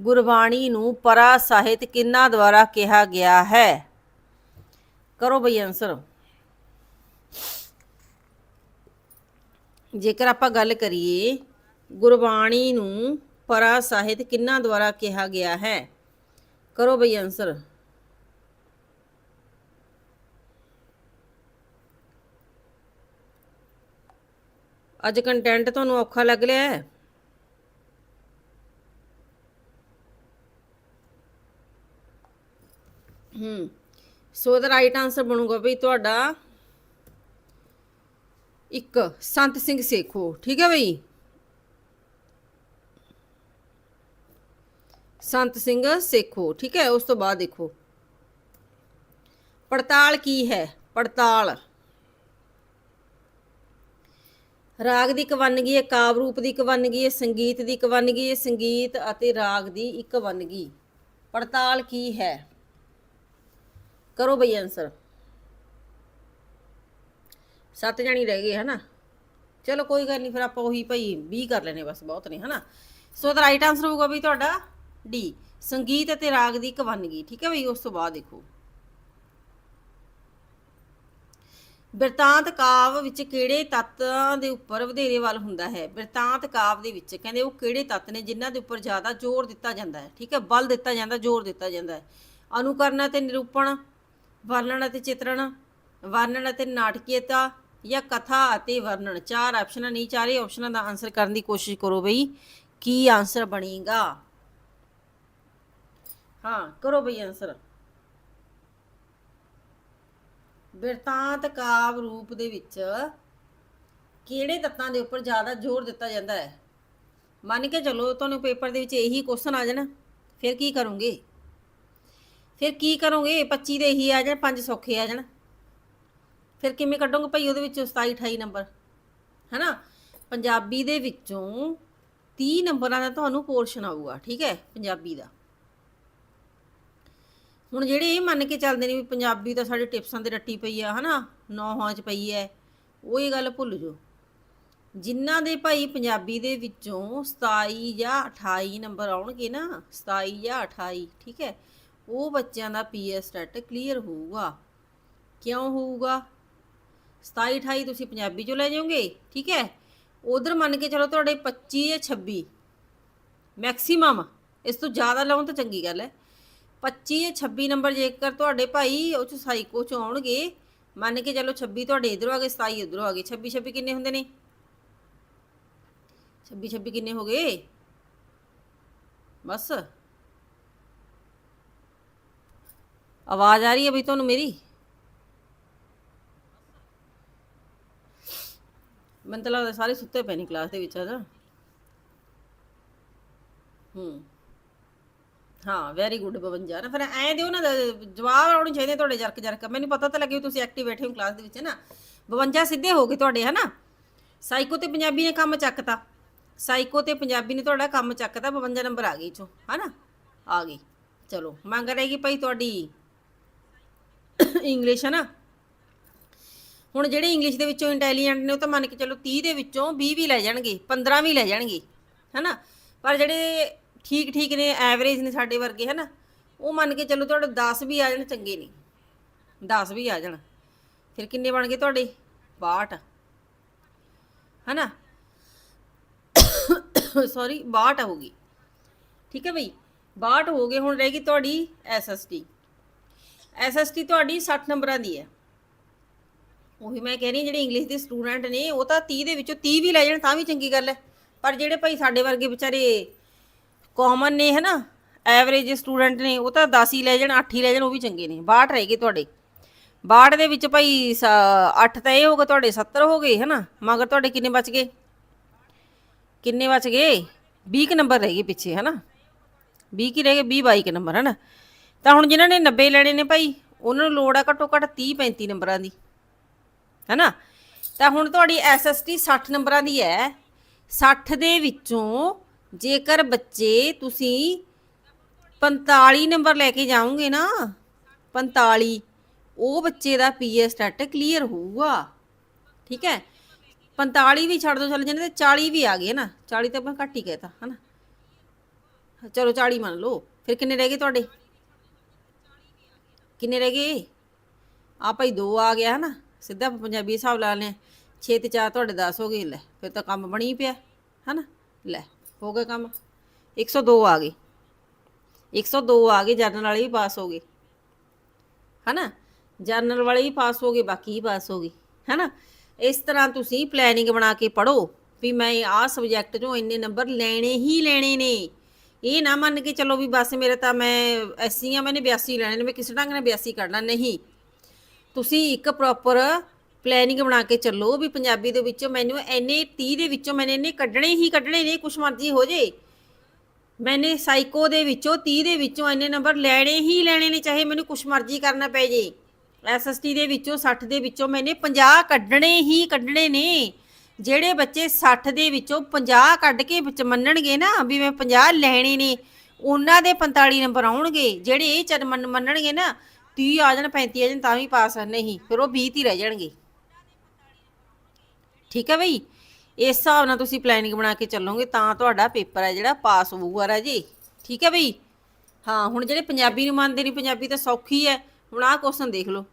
Speaker 1: ਗੁਰਬਾਣੀ ਨੂੰ ਪਰਾ ਸਾਹਿਤ ਕਿੰਨਾ ਦੁਆਰਾ ਕਿਹਾ ਗਿਆ ਹੈ? ਕਰੋ ਬਈ ਆਨਸਰ ਜੇਕਰ ਆਪਾਂ ਗੱਲ ਕਰੀਏ, ਗੁਰਬਾਣੀ ਨੂੰ ਪਰਾ ਸਾਹਿਤ ਕਿੰਨਾ ਦੁਆਰਾ ਕਿਹਾ ਗਿਆ ਹੈ? ਕਰੋ ਬਈ ਆਨਸਰ ਅੱਜ ਕੰਟੈਂਟ ਤੁਹਾਨੂੰ ਔਖਾ ਲੱਗ ਰਿਹਾ ਹੈ? ਹੂੰ। ਸੋ ਦਾ ਰਾਈਟ ਆਨਸਰ ਬਣੂਗਾ ਬਈ ਤੁਹਾਡਾ ਇੱਕ, ਸੰਤ ਸਿੰਘ ਸੇਖੋ, ਠੀਕ ਹੈ ਬਈ? ਸੰਤ ਸਿੰਘ ਸੇਖੋ, ਠੀਕ ਹੈ, ਉਸ ਤੋਂ ਬਾਅਦ ਦੇਖੋ। ਪੜਤਾਲ ਕੀ ਹੈ? ਪੜਤਾਲ। ਰਾਗ ਦੀ ਇੱਕ ਵੰਨਗੀ ਹੈ, ਕਾਵ ਰੂਪ ਦੀ ਇੱਕ ਵੰਨਗੀ ਹੈ, ਸੰਗੀਤ ਦੀ ਇੱਕ ਵੰਨਗੀ ਹੈ, ਸੰਗੀਤ ਅਤੇ ਰਾਗ ਦੀ ਇੱਕ ਵੰਨਗੀ ਪੜਤਾਲ ਕੀ ਹੈ? ਕਰੋ ਬਈ ਆਨਸਰ ਸੱਤ ਜਣੀ ਰਹਿ ਗਏ, ਹਨਾ? ਚਲੋ ਕੋਈ ਗੱਲ ਨਹੀਂ, ਫਿਰ ਆਪਾਂ ਉਹੀ ਭਾਈ 20 ਕਰ ਲੈਨੇ ਬਸ ਬਹੁਤ ਨੇ, ਹਨਾ? ਸੋ ਦਾ ਰਾਈਟ ਆਨਸਰ ਹੋਊਗਾ ਵੀ ਤੁਹਾਡਾ ਡੀ ਸੰਗੀਤ ਅਤੇ ਰਾਗ ਦੀ ਇੱਕ ਵੰਨਗੀ ਠੀਕ ਹੈ ਬਈ? ਉਸ ਤੋਂ ਬਾਅਦ ਦੇਖੋ। ਬਿਰਤਾਂਤ ਕਾਵ ਵਿੱਚ ਕਿਹੜੇ ਤੱਤਾਂ ਦੇ ਉੱਪਰ ਵਧੇਰੇ ਵੱਲ ਹੁੰਦਾ ਹੈ? ਬਿਰਤਾਂਤ ਕਾਵ ਦੇ ਵਿੱਚ ਕਹਿੰਦੇ ਉਹ ਕਿਹੜੇ ਤੱਤ ਨੇ ਜਿਨ੍ਹਾਂ ਦੇ ਉੱਪਰ ਜ਼ਿਆਦਾ ਜ਼ੋਰ ਦਿੱਤਾ ਜਾਂਦਾ ਹੈ? ਠੀਕ ਹੈ, ਬਲ ਦਿੱਤਾ ਜਾਂਦਾ, ਜ਼ੋਰ ਦਿੱਤਾ ਜਾਂਦਾ ਹੈ। ਅਨੁਕਰਨ ਅਤੇ ਨਿਰੂਪਣ, ਵਰਣਨ ਅਤੇ ਚਿਤਰਣ, ਵਰਣਨ ਅਤੇ ਨਾਟਕੀਅਤਾ ਜਾਂ ਕਥਾ ਅਤੇ ਵਰਣਨ। ਚਾਰ ਆਪਸ਼ਨਾਂ ਨਹੀਂ ਚਾਰੇ ਆਪਸ਼ਨਾਂ ਦਾ ਆਨਸਰ ਕਰਨ ਦੀ ਕੋਸ਼ਿਸ਼ ਕਰੋ ਬਈ, ਕੀ ਆਨਸਰ ਬਣੇਗਾ? ਹਾਂ, ਕਰੋ ਬਈ ਆਨਸਰ ਬਿਰਤਾਂਤ ਕਾਵ ਰੂਪ ਦੇ ਵਿੱਚ ਕਿਹੜੇ ਤੱਤਾਂ ਦੇ ਉੱਪਰ ਜ਼ਿਆਦਾ ਜ਼ੋਰ ਦਿੱਤਾ ਜਾਂਦਾ ਹੈ? ਮੰਨ ਕੇ ਚਲੋ ਤੁਹਾਨੂੰ ਪੇਪਰ ਦੇ ਵਿੱਚ ਇਹੀ ਕੁਐਸਚਨ ਆ ਜਾਣ, ਫਿਰ ਕੀ ਕਰੋਗੇ? ਫਿਰ ਕੀ ਕਰੋਗੇ? 25 ਦੇ ਇਹੀ ਆ ਜਾਣ, ਪੰਜ ਸੌਖੇ ਆ ਜਾਣ। ਫਿਰ ਕਿਵੇਂ ਕੱਢੋਗੇ ਭਾਈ ਉਹਦੇ ਵਿੱਚੋਂ 27 28 ਨੰਬਰ? ਹੈਨਾ? ਪੰਜਾਬੀ ਦੇ ਵਿੱਚੋਂ 30 ਨੰਬਰਾਂ ਦਾ ਤੁਹਾਨੂੰ ਪੋਰਸ਼ਨ ਆਊਗਾ, ਠੀਕ ਹੈ? ਪੰਜਾਬੀ ਦਾ। ਹੁਣ ਜਿਹੜੇ ਇਹ ਮੰਨ ਕੇ ਚੱਲਦੇ ਨੇ ਵੀ ਪੰਜਾਬੀ ਤਾਂ ਸਾਡੇ ਟਿਪਸਾਂ ਤੇ ਰੱਟੀ ਪਈ ਆ, ਹਨਾ? ਨੌਹਾਂ 'ਚ ਪਈ ਐ। ਉਹ ਇਹ ਗੱਲ ਭੁੱਲ ਜਾਓ। ਜਿਨ੍ਹਾਂ ਦੇ ਭਾਈ ਪੰਜਾਬੀ ਦੇ ਵਿੱਚੋਂ 27 ਜਾਂ 28 ਨੰਬਰ ਆਉਣਗੇ ਨਾ 27 ਜਾਂ 28 ਠੀਕ ਹੈ ਉਹ ਬੱਚਿਆਂ ਦਾ ਪੀਐਸ ਟੈਟ ਕਲੀਅਰ ਹੋਊਗਾ। ਕਿਉਂ ਹੋਊਗਾ? 27 28 ਤੁਸੀਂ ਪੰਜਾਬੀ ਚੋਂ ਲੈ ਜਾਓਗੇ, ਠੀਕ ਹੈ ਉਧਰ ਮੰਨ ਕੇ ਚਲੋ ਤੁਹਾਡੇ 25 ਜਾਂ 26 ਮੈਕਸਿਮਮ। ਇਸ ਤੋਂ ਜ਼ਿਆਦਾ ਲਾਉਣ ਤਾਂ ਚੰਗੀ ਗੱਲ ਹੈ 25 ਜਾਂ 26 ਨੰਬਰ ਜੇਕਰ ਤੁਹਾਡੇ ਭਾਈ ਉਹ ਚ ਸਾਈਕੋ ਚ ਆਉਣਗੇ, ਮੰਨ ਕੇ ਚਲੋ 26 ਤੁਹਾਡੇ ਇਧਰੋਂ ਆ ਗਏ 27 ਉਧਰੋਂ ਆ ਗਏ। 26 26 ਕਿੰਨੇ ਹੁੰਦੇ ਨੇ? 26 26 ਕਿੰਨੇ ਹੋ ਗਏ? ਬਸ। ਆਵਾਜ਼ ਆ ਰਹੀ ਹੈ ਬਈ ਤੁਹਾਨੂੰ ਮੇਰੀ? ਮੈਨੂੰ ਤਾਂ ਲੱਗਦਾ ਸਾਰੇ ਸੁੱਤੇ ਪਏ ਨੇ ਕਲਾਸ ਦੇ ਵਿੱਚ, ਹਨਾ? ਹੂੰ। ਹਾਂ ਵੈਰੀ ਗੁੱਡ 52 ਨਾ ਫਿਰ ਐਂ ਦਿਓ ਨਾ ਦ- ਜਵਾਬ ਆਉਣੇ ਚਾਹੀਦੇ ਤੁਹਾਡੇ ਜਰਕ ਜਰਕ। ਮੈਨੂੰ ਪਤਾ ਤਾਂ ਲੱਗੇ ਵੀ ਤੁਸੀਂ ਐਕਟਿਵ ਬੈਠੇ ਹੋ ਕਲਾਸ ਦੇ ਵਿੱਚ, ਹੈ ਨਾ? 52 ਸਿੱਧੇ ਹੋ ਗਏ ਤੁਹਾਡੇ, ਹੈ ਨਾ? ਸਾਈਕੋ ਤੇ ਪੰਜਾਬੀ ਨੇ ਕੰਮ ਚੱਕਤਾ। ਸਾਈਕੋ ਤੇ ਪੰਜਾਬੀ ਨੇ ਤੁਹਾਡਾ ਕੰਮ ਚੱਕਤਾ 52 ਨੰਬਰ ਆ ਗਈ ਚੋਂ ਨਾ? ਆ ਗਈ। ਚਲੋ, ਮੰਗ ਰਹੇਗੀ ਭਾਈ ਤੁਹਾਡੀ ਇੰਗਲਿਸ਼ ਹੈ ਨਾ? ਹੁਣ ਜਿਹੜੇ ਇੰਗਲਿਸ਼ ਦੇ ਵਿੱਚੋਂ ਇੰਟੈਲੀਜੈਂਟ ਨੇ, ਉਹ ਤਾਂ ਮੰਨ ਕੇ ਚਲੋ 30 ਦੇ ਵਿੱਚੋਂ 20 ਵੀ ਲੈ ਜਾਣਗੇ 15 ਵੀ ਲੈ ਜਾਣਗੇ ਹੈਨਾ ਪਰ ਜਿਹੜੇ ਠੀਕ ਠੀਕ ਨੇ ਐਵਰੇਜ ਨੇ ਸਾਡੇ ਵਰਗੇ, ਹੈਨਾ? ਉਹ ਮੰਨ ਕੇ ਚਲੋ ਤੁਹਾਡੇ 10 ਵੀ ਆ ਜਾਣ, ਚੰਗੇ ਨੇ। 10 ਵੀ ਆ ਜਾਣ। ਫਿਰ ਕਿੰਨੇ ਬਣ ਗਏ ਤੁਹਾਡੇ? 62 ਹੈਨਾ? ਸੌਰੀ 62 ਹੋ ਗਈ। ਠੀਕ ਹੈ ਬਈ? 62 ਹੋ ਗਏ, ਹੁਣ ਰਹਿ ਗਈ ਤੁਹਾਡੀ ਐਸਐਸਟੀ ਐਸਐਸਟੀ ਤੁਹਾਡੀ 60 ਨੰਬਰਾਂ ਦੀ ਹੈ। ਉਹੀ ਮੈਂ ਕਹਿ ਰਹੀ ਹਾਂ, ਜਿਹੜੇ ਇੰਗਲਿਸ਼ ਦੇ ਸਟੂਡੈਂਟ ਨੇ, ਉਹ ਤਾਂ 30 ਦੇ ਵਿੱਚੋਂ 30 ਵੀ ਲੈ ਜਾਣ, ਤਾਂ ਵੀ ਚੰਗੀ ਗੱਲ ਹੈ। ਪਰ ਜਿਹੜੇ ਭਾਈ ਸਾਡੇ ਵਰਗੇ ਵਿਚਾਰੇ ਕਾਮਨ ਨੇ ਹੈ ਨਾ ਐਵਰੇਜ ਸਟੂਡੈਂਟ ਨੇ, ਉਹ ਤਾਂ 10 ਹੀ ਲੈ ਜਾਣ 8 ਹੀ ਲੈ ਜਾਣ, ਉਹ ਵੀ ਚੰਗੇ ਨੇ। 62 ਰਹਿ ਗਏ ਤੁਹਾਡੇ। 62 ਦੇ ਵਿੱਚ ਭਾਈ 8 ਤਾਂ ਇਹ ਹੋ ਗਏ ਤੁਹਾਡੇ 70 ਹੋ ਗਏ ਹੈ ਨਾ ਮਗਰ ਤੁਹਾਡੇ ਕਿੰਨੇ ਬਚ ਗਏ? ਕਿੰਨੇ ਬਚ ਗਏ? 20 ਕੁ ਨੰਬਰ ਰਹਿ ਗਏ ਪਿੱਛੇ ਹੈ ਨਾ 20 ਕੀ ਰਹਿ ਗਏ? 20 22 ਕੁ ਨੰਬਰ ਹੈ ਨਾ ਤਾਂ ਹੁਣ ਜਿਨ੍ਹਾਂ ਨੇ 90 ਲੈਣੇ ਨੇ ਭਾਈ, ਉਹਨਾਂ ਨੂੰ ਲੋੜ ਆ ਘੱਟੋ ਘੱਟ 30 35 ਨੰਬਰਾਂ ਦੀ। ਹੈ ਨਾ ਤਾਂ ਹੁਣ ਤੁਹਾਡੀ ਐਸਐਸਟੀ 60 ਨੰਬਰਾਂ ਦੀ ਹੈ। 60 ਦੇ ਵਿੱਚੋਂ ਜੇਕਰ ਬੱਚੇ ਤੁਸੀਂ 45 ਨੰਬਰ ਲੈ ਕੇ ਜਾਓਗੇ ਨਾ 45 ਉਹ ਬੱਚੇ ਦਾ ਪੀਐਸ ਸਟੈਟ ਕਲੀਅਰ ਹੋਊਗਾ। ਠੀਕ ਹੈ? 45 ਵੀ ਛੱਡ ਦੋ, ਚੱਲ ਜਾਂਦੇ ਤੇ 40 ਵੀ ਆ ਗਏ ਨਾ 40 ਤਾਂ ਆਪਾਂ ਘੱਟ ਹੀ ਕਹਿਤਾ, ਹਨਾ? ਚਲੋ 40 ਮੰਨ ਲਓ, ਫਿਰ ਕਿੰਨੇ ਰਹਿ ਗਏ ਤੁਹਾਡੇ? ਕਿੰਨੇ ਰਹਿ ਗਏ? ਆ ਭਾਈ 2 ਆ ਗਿਆ, ਹਨਾ? ਸਿੱਧਾ ਪੰਜਾਬੀ ਹਿਸਾਬ ਲਾ ਲੈਣੇ 6 ਤੇ 4 ਤੁਹਾਡੇ 10 ਹੋ ਗਏ, ਲੈ, ਫਿਰ ਤਾਂ ਕੰਮ ਬਣੀ ਪਿਆ, ਹਨਾ? ਲੈ। ਹੋ ਗਿਆ ਕੰਮ। 102 ਆ ਗਏ 102 ਆ ਗਏ ਜਰਨਲ ਵਾਲੇ ਵੀ ਪਾਸ ਹੋ ਗਏ ਹਨਾ? ਜਰਨਲ ਵਾਲੇ ਵੀ ਪਾਸ ਹੋ ਗਏ ਬਾਕੀ ਹੀ ਪਾਸ ਹੋ ਗਏ ਹਨਾ? ਇਸ ਤਰ੍ਹਾਂ ਤੁਸੀਂ ਪਲੈਨਿੰਗ ਬਣਾ ਕੇ ਪੜੋ ਵੀ ਮੈਂ ਆਹ ਸਬਜੈਕਟ ਚੋਂ ਇੰਨੇ ਨੰਬਰ ਲੈਣੇ ਹੀ ਲੈਣੇ ਨੇ। ਇਹ ਨਾ ਮੰਨ ਕੇ ਚਲੋ ਵੀ ਬਸ ਮੇਰੇ ਤਾਂ ਮੈਂ ਐਸੀ ਆ, ਮੈਨੇ 82 ਲੈਣੇ ਨੇ, ਮੈਂ ਕਿਸੇ ਢੰਗ ਨਾਲ 82 ਕੱਢਣਾ ਨਹੀਂ। ਤੁਸੀਂ ਇੱਕ ਪ੍ਰੋਪਰ ਪਲੈਨਿੰਗ ਬਣਾ ਕੇ ਚੱਲੋ ਵੀ ਪੰਜਾਬੀ ਦੇ ਵਿੱਚੋਂ ਮੈਨੂੰ ਇੰਨੇ 30 ਦੇ ਵਿੱਚੋਂ ਮੈਨੇ ਇੰਨੇ ਕੱਢਣੇ ਹੀ ਕੱਢਣੇ ਨੇ, ਕੁਛ ਮਰਜ਼ੀ ਹੋ ਜੇ। ਮੈਨੇ ਸਾਈਕੋ ਦੇ ਵਿੱਚੋਂ 30 ਦੇ ਵਿੱਚੋਂ ਇੰਨੇ ਨੰਬਰ ਲੈਣੇ ਹੀ ਲੈਣੇ ਨੇ, ਚਾਹੇ ਮੈਨੂੰ ਕੁਛ ਮਰਜ਼ੀ ਕਰਨਾ ਪੈ ਜੇ। ਐਸਐਸਟੀ ਦੇ ਵਿੱਚੋਂ 60 ਦੇ ਵਿੱਚੋਂ ਮੈਨੇ 50 ਕੱਢਣੇ ਹੀ ਕੱਢਣੇ ਨੇ। ਜਿਹੜੇ ਬੱਚੇ 60 ਦੇ ਵਿੱਚੋਂ 50 ਕੱਢ ਕੇ ਵਿੱਚ ਮੰਨਣਗੇ ਨਾ ਵੀ ਮੈਂ 50 ਲੈਣੇ ਨੇ, ਉਹਨਾਂ ਦੇ 45 ਨੰਬਰ ਆਉਣਗੇ। ਜਿਹੜੇ ਇਹ ਚਰ ਮੰਨ- ਮੰਨਣਗੇ ਨਾ 30 ਆ ਜਾਣ 35 ਆ ਜਾਣ, ਤਾਂ ਵੀ ਪਾਸ ਨਹੀਂ, ਫਿਰ ਉਹ 20 ਹੀ ਰਹਿ ਜਾਣਗੇ। ਠੀਕ ਹੈ ਬਈ? ਇਸ ਹਿਸਾਬ ਨਾਲ ਤੁਸੀਂ ਪਲੈਨਿੰਗ ਬਣਾ ਕੇ ਚੱਲੋਗੇ, ਤਾਂ ਤੁਹਾਡਾ ਪੇਪਰ ਹੈ ਜਿਹੜਾ ਪਾਸ ਹੋਊਗਾ ਰਾਜੇ। ਠੀਕ ਹੈ ਬਈ? ਹਾਂ, ਹੁਣ ਜਿਹੜੇ ਪੰਜਾਬੀ ਨੂੰ ਮੰਨਦੇ ਨਹੀਂ, ਪੰਜਾਬੀ ਤਾਂ ਸੌਖੀ ਹੈ। ਹੁਣ ਆਹ ਕੁਐਸਚਨ ਦੇਖ ਲਓ।